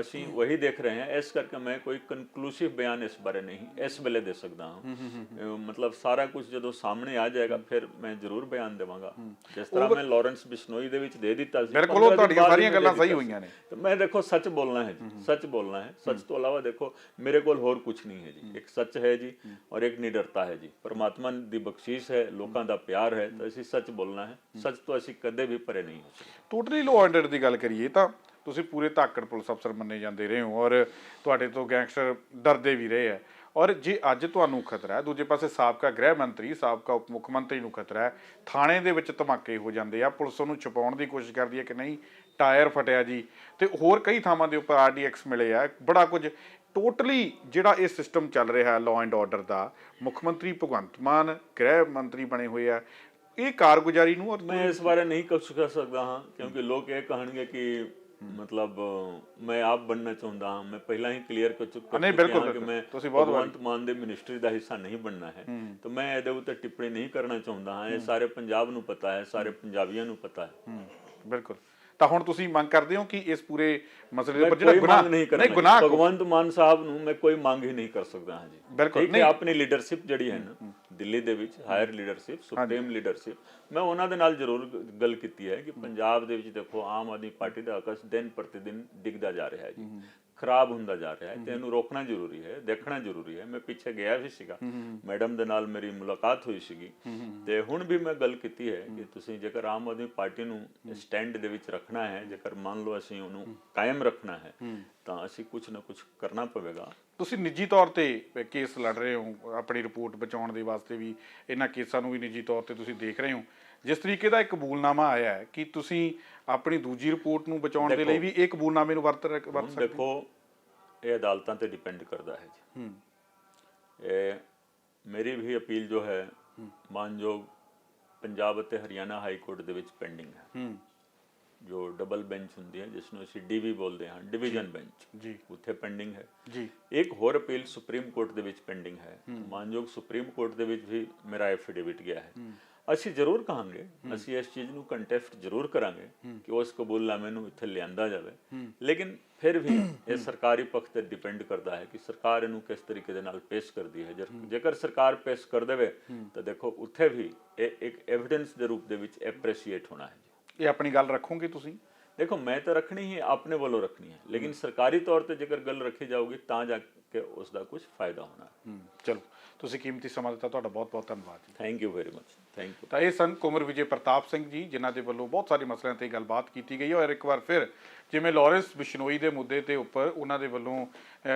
ਅਸੀਂ ਵਹੀ ਦੇਖ ਰਹੇ ਹਾਂ। ਇਸ ਕਰਕੇ ਮੈਂ ਕੋਈ ਕਨਕਲੂਸਿਵ ਬਿਆਨ ਇਸ ਬਾਰੇ ਨਹੀਂ ਇਸ ਵੇਲੇ ਦੇ ਸਕਦਾ ਹਾਂ। ਮਤਲਬ ਸਾਰਾ ਕੁਝ ਜਦੋਂ ਸਾਹਮਣੇ ਆ ਜਾਏਗਾ ਫਿਰ ਮੈਂ ਜ਼ਰੂਰ ਬਿਆਨ ਦੇਵਾਂਗਾ। ਜਿਸ ਤਰ੍ਹਾਂ ਮੈਂ ਲਾਰੈਂਸ ਬਿਸ਼ਨੋਈ ਦੇ ਵਿੱਚ ਦੇ ਦਿੱਤਾ ਸੀ ਬਿਲਕੁਲ, ਉਹ 15 ਦਿਨ ਤੁਹਾਡੀਆਂ ਸਾਰੀਆਂ ਗੱਲਾਂ ਸਹੀ ਹੋਈਆਂ ਨੇ। ਤੇ ਮੈਂ ਦੇਖੋ ਸੱਚ ਬੋਲਣਾ ਹੈ ਜੀ ਸੱਚ ਬੋਲਣਾ ਹੈ। ਸੱਚ ਤੋਂ ਇਲਾਵਾ ਦੇਖੋ ਮੇਰੇ ਕੋਲ ਹੋਰ ਕੁਝ ਨਹੀਂ ਹੈ ਜੀ। ਇੱਕ ਸੱਚ ਹੈ ਜੀ ਔਰ ਇੱਕ ਨਿਡਰਤਾ ਹੈ ਜੀ। ਪਰਮਾਤਮਾ ਦੀ ਬਖਸ਼ਿਸ਼ ਹੈ ਲੋਕਾਂ ਦਾ ਪਿਆਰ ਹੈ ਤਾਂ ਅਸੀਂ ਸੱਚ ਬੋਲਣਾ ਹੈ। ਸੱਚ ਤੋਂ ਅਸੀਂ ਕਦੇ ਵੀ ਪਰੇ ਨਹੀਂ ਹੋ ਸਕਦੇ। ਟੋਟਲੀ ਲੋ ਆਰਡਰ ਦੀ ਗੱਲ ਕਰੀਏ ਤਾਂ ਤੁਸੀਂ ਪੂਰੇ ਧਾਕੜ ਪੁਲਿਸ ਅਫਸਰ ਮੰਨੇ ਜਾਂਦੇ ਰਹੇ ਹੋ ਔਰ ਤੁਹਾਡੇ ਤੋਂ ਗੈਂਗਸਟਰ ਡਰਦੇ ਵੀ ਰਹੇ ਹੈ ਔਰ ਜੇ ਅੱਜ ਤੁਹਾਨੂੰ ਖਤਰਾ ਹੈ, ਦੂਜੇ ਪਾਸੇ ਸਾਬਕਾ ਗ੍ਰਹਿ ਮੰਤਰੀ, ਸਾਬਕਾ ਉਪ ਮੁੱਖ ਮੰਤਰੀ ਨੂੰ ਖਤਰਾ ਹੈ, ਥਾਣੇ ਦੇ ਵਿੱਚ ਧਮਾਕੇ ਹੋ ਜਾਂਦੇ ਆ, ਪੁਲਿਸ ਉਹਨੂੰ ਛੁਪਾਉਣ ਦੀ ਕੋਸ਼ਿਸ਼ ਕਰਦੀ ਹੈ ਕਿ ਨਹੀਂ, ਟਾਇਰ ਫਟਿਆ ਜੀ। ਤੇ ਹੋਰ ਕਈ ਥਾਵਾਂ ਦੇ ਉੱਪਰ ਆਰਡੀਐਕਸ ਮਿਲੇ ਆ, ਬੜਾ ਕੁਝ ਟੋਟਲੀ ਜਿਹੜਾ ਇਹ ਸਿਸਟਮ ਚੱਲ ਰਿਹਾ ਹੈ ਲਾਅ ਐਂਡ ਆਰਡਰ ਦਾ, ਮੁੱਖ ਮੰਤਰੀ ਭਗਵੰਤ ਮਾਨ, ਗ੍ਰਹਿ ਮੰਤਰੀ ਬਣੇ ਹੋਏ ਆ, ਇਹ ਕਾਰਗੁਜ਼ਾਰੀ ਨੂੰ ਔਰ ਮੈਂ ਇਸ ਬਾਰੇ ਨਹੀਂ ਕੁਝ ਕਰ ਸਕਦਾ ਹਾਂ, ਕਿਉਂਕਿ ਲੋਕ ਇਹ ਕਹਿਣਗੇ ਕਿ ਮਤਲਬ ਮੈਂ ਆਪ ਬਣਨਾ ਚਾਹੁੰਦਾ ਹਾਂ। ਮੈਂ ਪਹਿਲਾਂ ਹੀ ਕਲੀਅਰ ਕਰ ਚੁੱਕਾ ਨਹੀਂ, ਬਿਲਕੁਲ, ਕਿ। ਮੈਂ ਤੁਸੀਂ ਬਹੁਤ ਭਗਵੰਤ ਮਾਨ ਦੇ ਮਿਨਿਸਟਰੀ ਦਾ ਹਿੱਸਾ ਨਹੀਂ ਬਣਨਾ ਹੈ। ਤਾਂ ਮੈਂ ਇਹਦੇ ਉੱਤੇ ਟਿੱਪਣੀ ਨਹੀਂ ਕਰਨਾ ਚਾਹੁੰਦਾ ਹਾਂ। ਇਹ ਸਾਰੇ ਪੰਜਾਬ ਨੂੰ ਪਤਾ ਹੈ ਸਾਰੇ ਪੰਜਾਬੀਆਂ ਨੂੰ ਪਤਾ ਹੈ। ਬਿਲਕੁਲ। ਤਾਂ ਹੁਣ ਤੁਸੀਂ ਮੰਗ ਕਰਦੇ ਹੋ ਕਿ ਇਸ ਪੂਰੇ ਮਸਲੇ ਦੇ ਉੱਪਰ ਜਿਹੜਾ ਗੁਨਾਹ ਨਹੀਂ ਕਰਨਾ। ਨਹੀਂ ਗੁਨਾਹ ਭਗਵੰਤ ਮਾਨ ਸਾਹਿਬ ਨੂੰ ਮੈਂ ਕੋਈ ਮੰਗ ਹੀ ਨਹੀਂ ਕਰ ਸਕਦਾ ਹਾਂ ਜੀ ਬਿਲਕੁਲ, ਨਹੀਂ। ਆਪਣੀ ਲੀਡਰਸ਼ਿਪ ਜਿਹੜੀ ਹੈ ਨਾ ਦਿੱਲੀ ਦੇ ਵਿੱਚ ਹਾਇਰ ਲੀਡਰਸ਼ਿਪ ਸੁਪਰੀਮ ਲੀਡਰਸ਼ਿਪ ਮੈਂ ਉਹਨਾਂ ਦੇ ਨਾਲ ਜ਼ਰੂਰ ਗੱਲ ਕੀਤੀ ਹੈ ਕਿ ਪੰਜਾਬ ਦੇ ਵਿੱਚ ਦੇਖੋ ਆਮ ਆਦਮੀ ਪਾਰਟੀ ਦਾ ਆਕਸ ਦਿਨ ਪ੍ਰਤੀ ਦਿਨ ਡਿੱਗਦਾ ਜਾ ਰਿਹਾ ਹੈ ਜੀ ਖਰਾਬ ਹੁੰਦਾ ਜਾ ਰਿਹਾ ਹੈ ਤੇ ਇਹਨੂੰ ਰੋਕਣਾ ਜ਼ਰੂਰੀ ਹੈ ਦੇਖਣਾ ਜ਼ਰੂਰੀ ਹੈ। ਮੈਂ ਪਿੱਛੇ ਗਿਆ ਵੀ ਸੀਗਾ। ਮੈਡਮ ਦੇ ਨਾਲ ਮੇਰੀ ਮੁਲਾਕਾਤ ਹੋਈ ਸੀਗੀ। ਤੇ ਹੁਣ ਵੀ ਮੈਂ ਗੱਲ ਕੀਤੀ ਹੈ ਕਿ ਤੁਸੀਂ ਜੇਕਰ ਆਮ ਆਦਮੀ ਪਾਰਟੀ ਨੂੰ ਸਟੈਂਡ ਦੇ ਵਿੱਚ ਰੱਖਣਾ ਹੈ ਜੇਕਰ ਮੰਨ ਲਓ ਅਸੀਂ ਉਹਨੂੰ ਕਾਇਮ ਰੱਖਣਾ ਹੈ ਤਾਂ ਅਸੀਂ ਕੁਝ ਨਾ ਕੁਝ ਕਰਨਾ ਪਵੇਗਾ। ਤੁਸੀਂ ਨਿੱਜੀ ਤੌਰ ਤੇ ਕੇਸ ਲੜ ਰਹੇ ਹੋ ਆਪਣੀ ਰਿਪੋਰਟ ਬਚਾਉਣ ਦੇ ਵਾਸਤੇ ਵੀ ਇਹਨਾਂ ਕੇਸਾਂ ਨੂੰ ਵੀ ਨਿੱਜੀ ਤੌਰ ਤੇ ਤੁਸੀਂ ਦੇਖ ਰਹੇ ਹੋ। ਜਿਸ ਤਰੀਕੇ ਦਾ ਇੱਕ ਕਬੂਲਨਾਮਾ ਆਇਆ ਹੈ ਕਿ ਤੁਸੀਂ ਆਪਣੀ ਦੂਜੀ ਰਿਪੋਰਟ ਨੂੰ ਬਚਾਉਣ ਦੇ ਲਈ ਵੀ ਇਹ ਕਬੂਲਨਾਮੇ ਨੂੰ ਵਰਤ ਵਰਤ ਸਕਦੇ ਦੇਖੋ ਇਹ ਅਦਾਲਤਾਂ ਤੇ ਡਿਪੈਂਡ ਕਰਦਾ ਹੈ ਜੀ। ਹੂੰ। ਇਹ ਮੇਰੀ ਵੀ ਅਪੀਲ ਜੋ ਹੈ ਮਾਨਯੋਗ ਪੰਜਾਬ ਅਤੇ ਹਰਿਆਣਾ ਹਾਈ ਕੋਰਟ ਦੇ ਵਿੱਚ ਪੈਂਡਿੰਗ ਹੈ। ਹੂੰ। ਜੋ ਡਬਲ ਬੈਂਚ ਹੁੰਦੀ ਹੈ ਜਿਸ ਨੂੰ ਅਸੀਂ ਡੀਵੀ ਬੋਲਦੇ ਹਾਂ ਡਿਵੀਜ਼ਨ ਬੈਂਚ ਜੀ। ਉੱਥੇ ਪੈਂਡਿੰਗ ਹੈ। ਜੀ। ਇੱਕ ਹੋਰ ਅਪੀਲ ਸੁਪਰੀਮ ਕੋਰਟ ਦੇ ਵਿੱਚ ਪੈਂਡਿੰਗ ਹੈ। ਮਾਨਯੋਗ ਸੁਪਰੀਮ ਕੋਰਟ ਦੇ ਵਿੱਚ ਵੀ ਮੇਰਾ ਐਫੀਡੇਵਿਟ ਗਿਆ ਹੈ। ਅਸੀਂ ਜ਼ਰੂਰ ਕਹਾਂਗੇ ਅਸੀਂ ਇਸ ਚੀਜ਼ ਨੂੰ ਕੰਟੈਸਟ ਜ਼ਰੂਰ ਕਰਾਂਗੇ ਕਿ ਉਸ ਕਬੂਲਨਾਮੇ ਨੂੰ ਇੱਥੇ ਲਿਆਂਦਾ ਜਾਵੇ। ਲੇਕਿਨ ਫਿਰ ਵੀ ਇਹ ਸਰਕਾਰੀ ਪੱਖ ਤੇ ਡਿਪੈਂਡ ਕਰਦਾ ਹੈ ਕਿ ਸਰਕਾਰ ਇਹਨੂੰ ਕਿਸ ਤਰੀਕੇ ਦੇ ਨਾਲ ਪੇਸ਼ ਕਰਦੀ ਹੈ। ਜੇਕਰ- ਸਰਕਾਰ ਪੇਸ਼ ਕਰ ਦੇਵੇ ਤਾਂ ਦੇਖੋ ਉੱਥੇ ਵੀ ਇਹ ਇੱਕ ਐਵੀਡੈਂਸ ਦੇ ਰੂਪ ਦੇ ਵਿੱਚ ਐਪਰੀਸ਼ੀਏਟ ਹੋਣਾ ਹੈ। ਇਹ ਆਪਣੀ ਗੱਲ ਰੱਖੋਗੇ ਤੁਸੀਂ? ਦੇਖੋ ਮੈਂ ਤਾਂ ਰੱਖਣੀ ਹੀ ਆਪਣੇ ਵੱਲੋਂ ਰੱਖਣੀ ਹੈ। ਲੇਕਿਨ ਸਰਕਾਰੀ ਤੌਰ ਤੇ ਜੇਕਰ ਗੱਲ ਰੱਖੀ ਜਾਊਗੀ ਤਾਂ ਜਾ ਕੇ ਉਸ ਦਾ ਕੁਝ ਫਾਇਦਾ ਹੋਣਾ। ਚਲੋ। ਤੁਸੀਂ ਕੀਮਤੀ ਸਮਾਂ ਦਿੱਤਾ ਤੁਹਾਡਾ ਬਹੁਤ ਬਹੁਤ ਧੰਨਵਾਦ ਜੀ। Thank you very much thank you ਤਾਂ ਇਹ ਸਨ ਕੁਮਰ ਵਿਜੇ ਪ੍ਰਤਾਪ ਸਿੰਘ ਜੀ ਜਿਨ੍ਹਾਂ ਦੇ ਵੱਲੋਂ ਬਹੁਤ ਸਾਰੇ ਮਸਲਿਆਂ ਤੇ ਗੱਲਬਾਤ ਕੀਤੀ ਗਈ ਹੈ। ਔਰ ਇੱਕ ਵਾਰ ਫਿਰ ਜਿਵੇਂ ਲਾਰੈਂਸ ਬਿਸ਼ਨੋਈ ਦੇ ਮੁੱਦੇ ਤੇ ਉੱਪਰ ਉਹਨਾਂ ਦੇ ਵੱਲੋਂ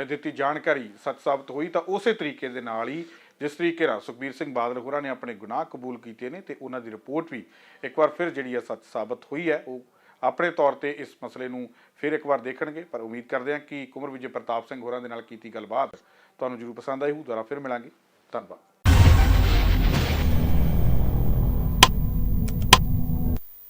ਦਿੱਤੀ ਜਾਣਕਾਰੀ ਸੱਚ ਸਾਬਤ ਹੋਈ ਤਾਂ ਉਸੇ ਤਰੀਕੇ ਦੇ ਨਾਲ ਹੀ ਜਿਸ ਤਰੀਕੇ ਨਾਲ ਸੁਖਬੀਰ ਸਿੰਘ ਬਾਦਲ ਹੋਰਾਂ ਨੇ ਆਪਣੇ ਗੁਨਾਹ ਕਬੂਲ ਕੀਤੇ ਨੇ ਤੇ ਉਹਨਾਂ ਦੀ ਰਿਪੋਰਟ ਵੀ ਇੱਕ ਵਾਰ ਫਿਰ ਜਿਹੜੀ ਹੈ ਸੱਚ ਸਾਬਤ ਹੋਈ ਹੈ, ਉਹ ਆਪਣੇ ਤੌਰ ਤੇ ਇਸ ਮਸਲੇ ਨੂੰ ਫਿਰ ਇੱਕ ਵਾਰ ਦੇਖਣਗੇ। ਪਰ ਉਮੀਦ ਕਰਦੇ ਹਾਂ ਕਿ ਕੁਮਰ ਵਿਜੇ ਪ੍ਰਤਾਪ ਸਿੰਘ ਹੋਰਾਂ ਦੇ ਨਾਲ ਕੀਤੀ ਗੱਲਬਾਤ ਤੁਹਾਨੂੰ ਜਰੂਰ ਪਸੰਦ ਆਈ ਹੋਊ। ਦੁਬਾਰਾ ਫਿਰ ਮਿਲਾਂਗੇ। ਧੰਨਵਾਦ।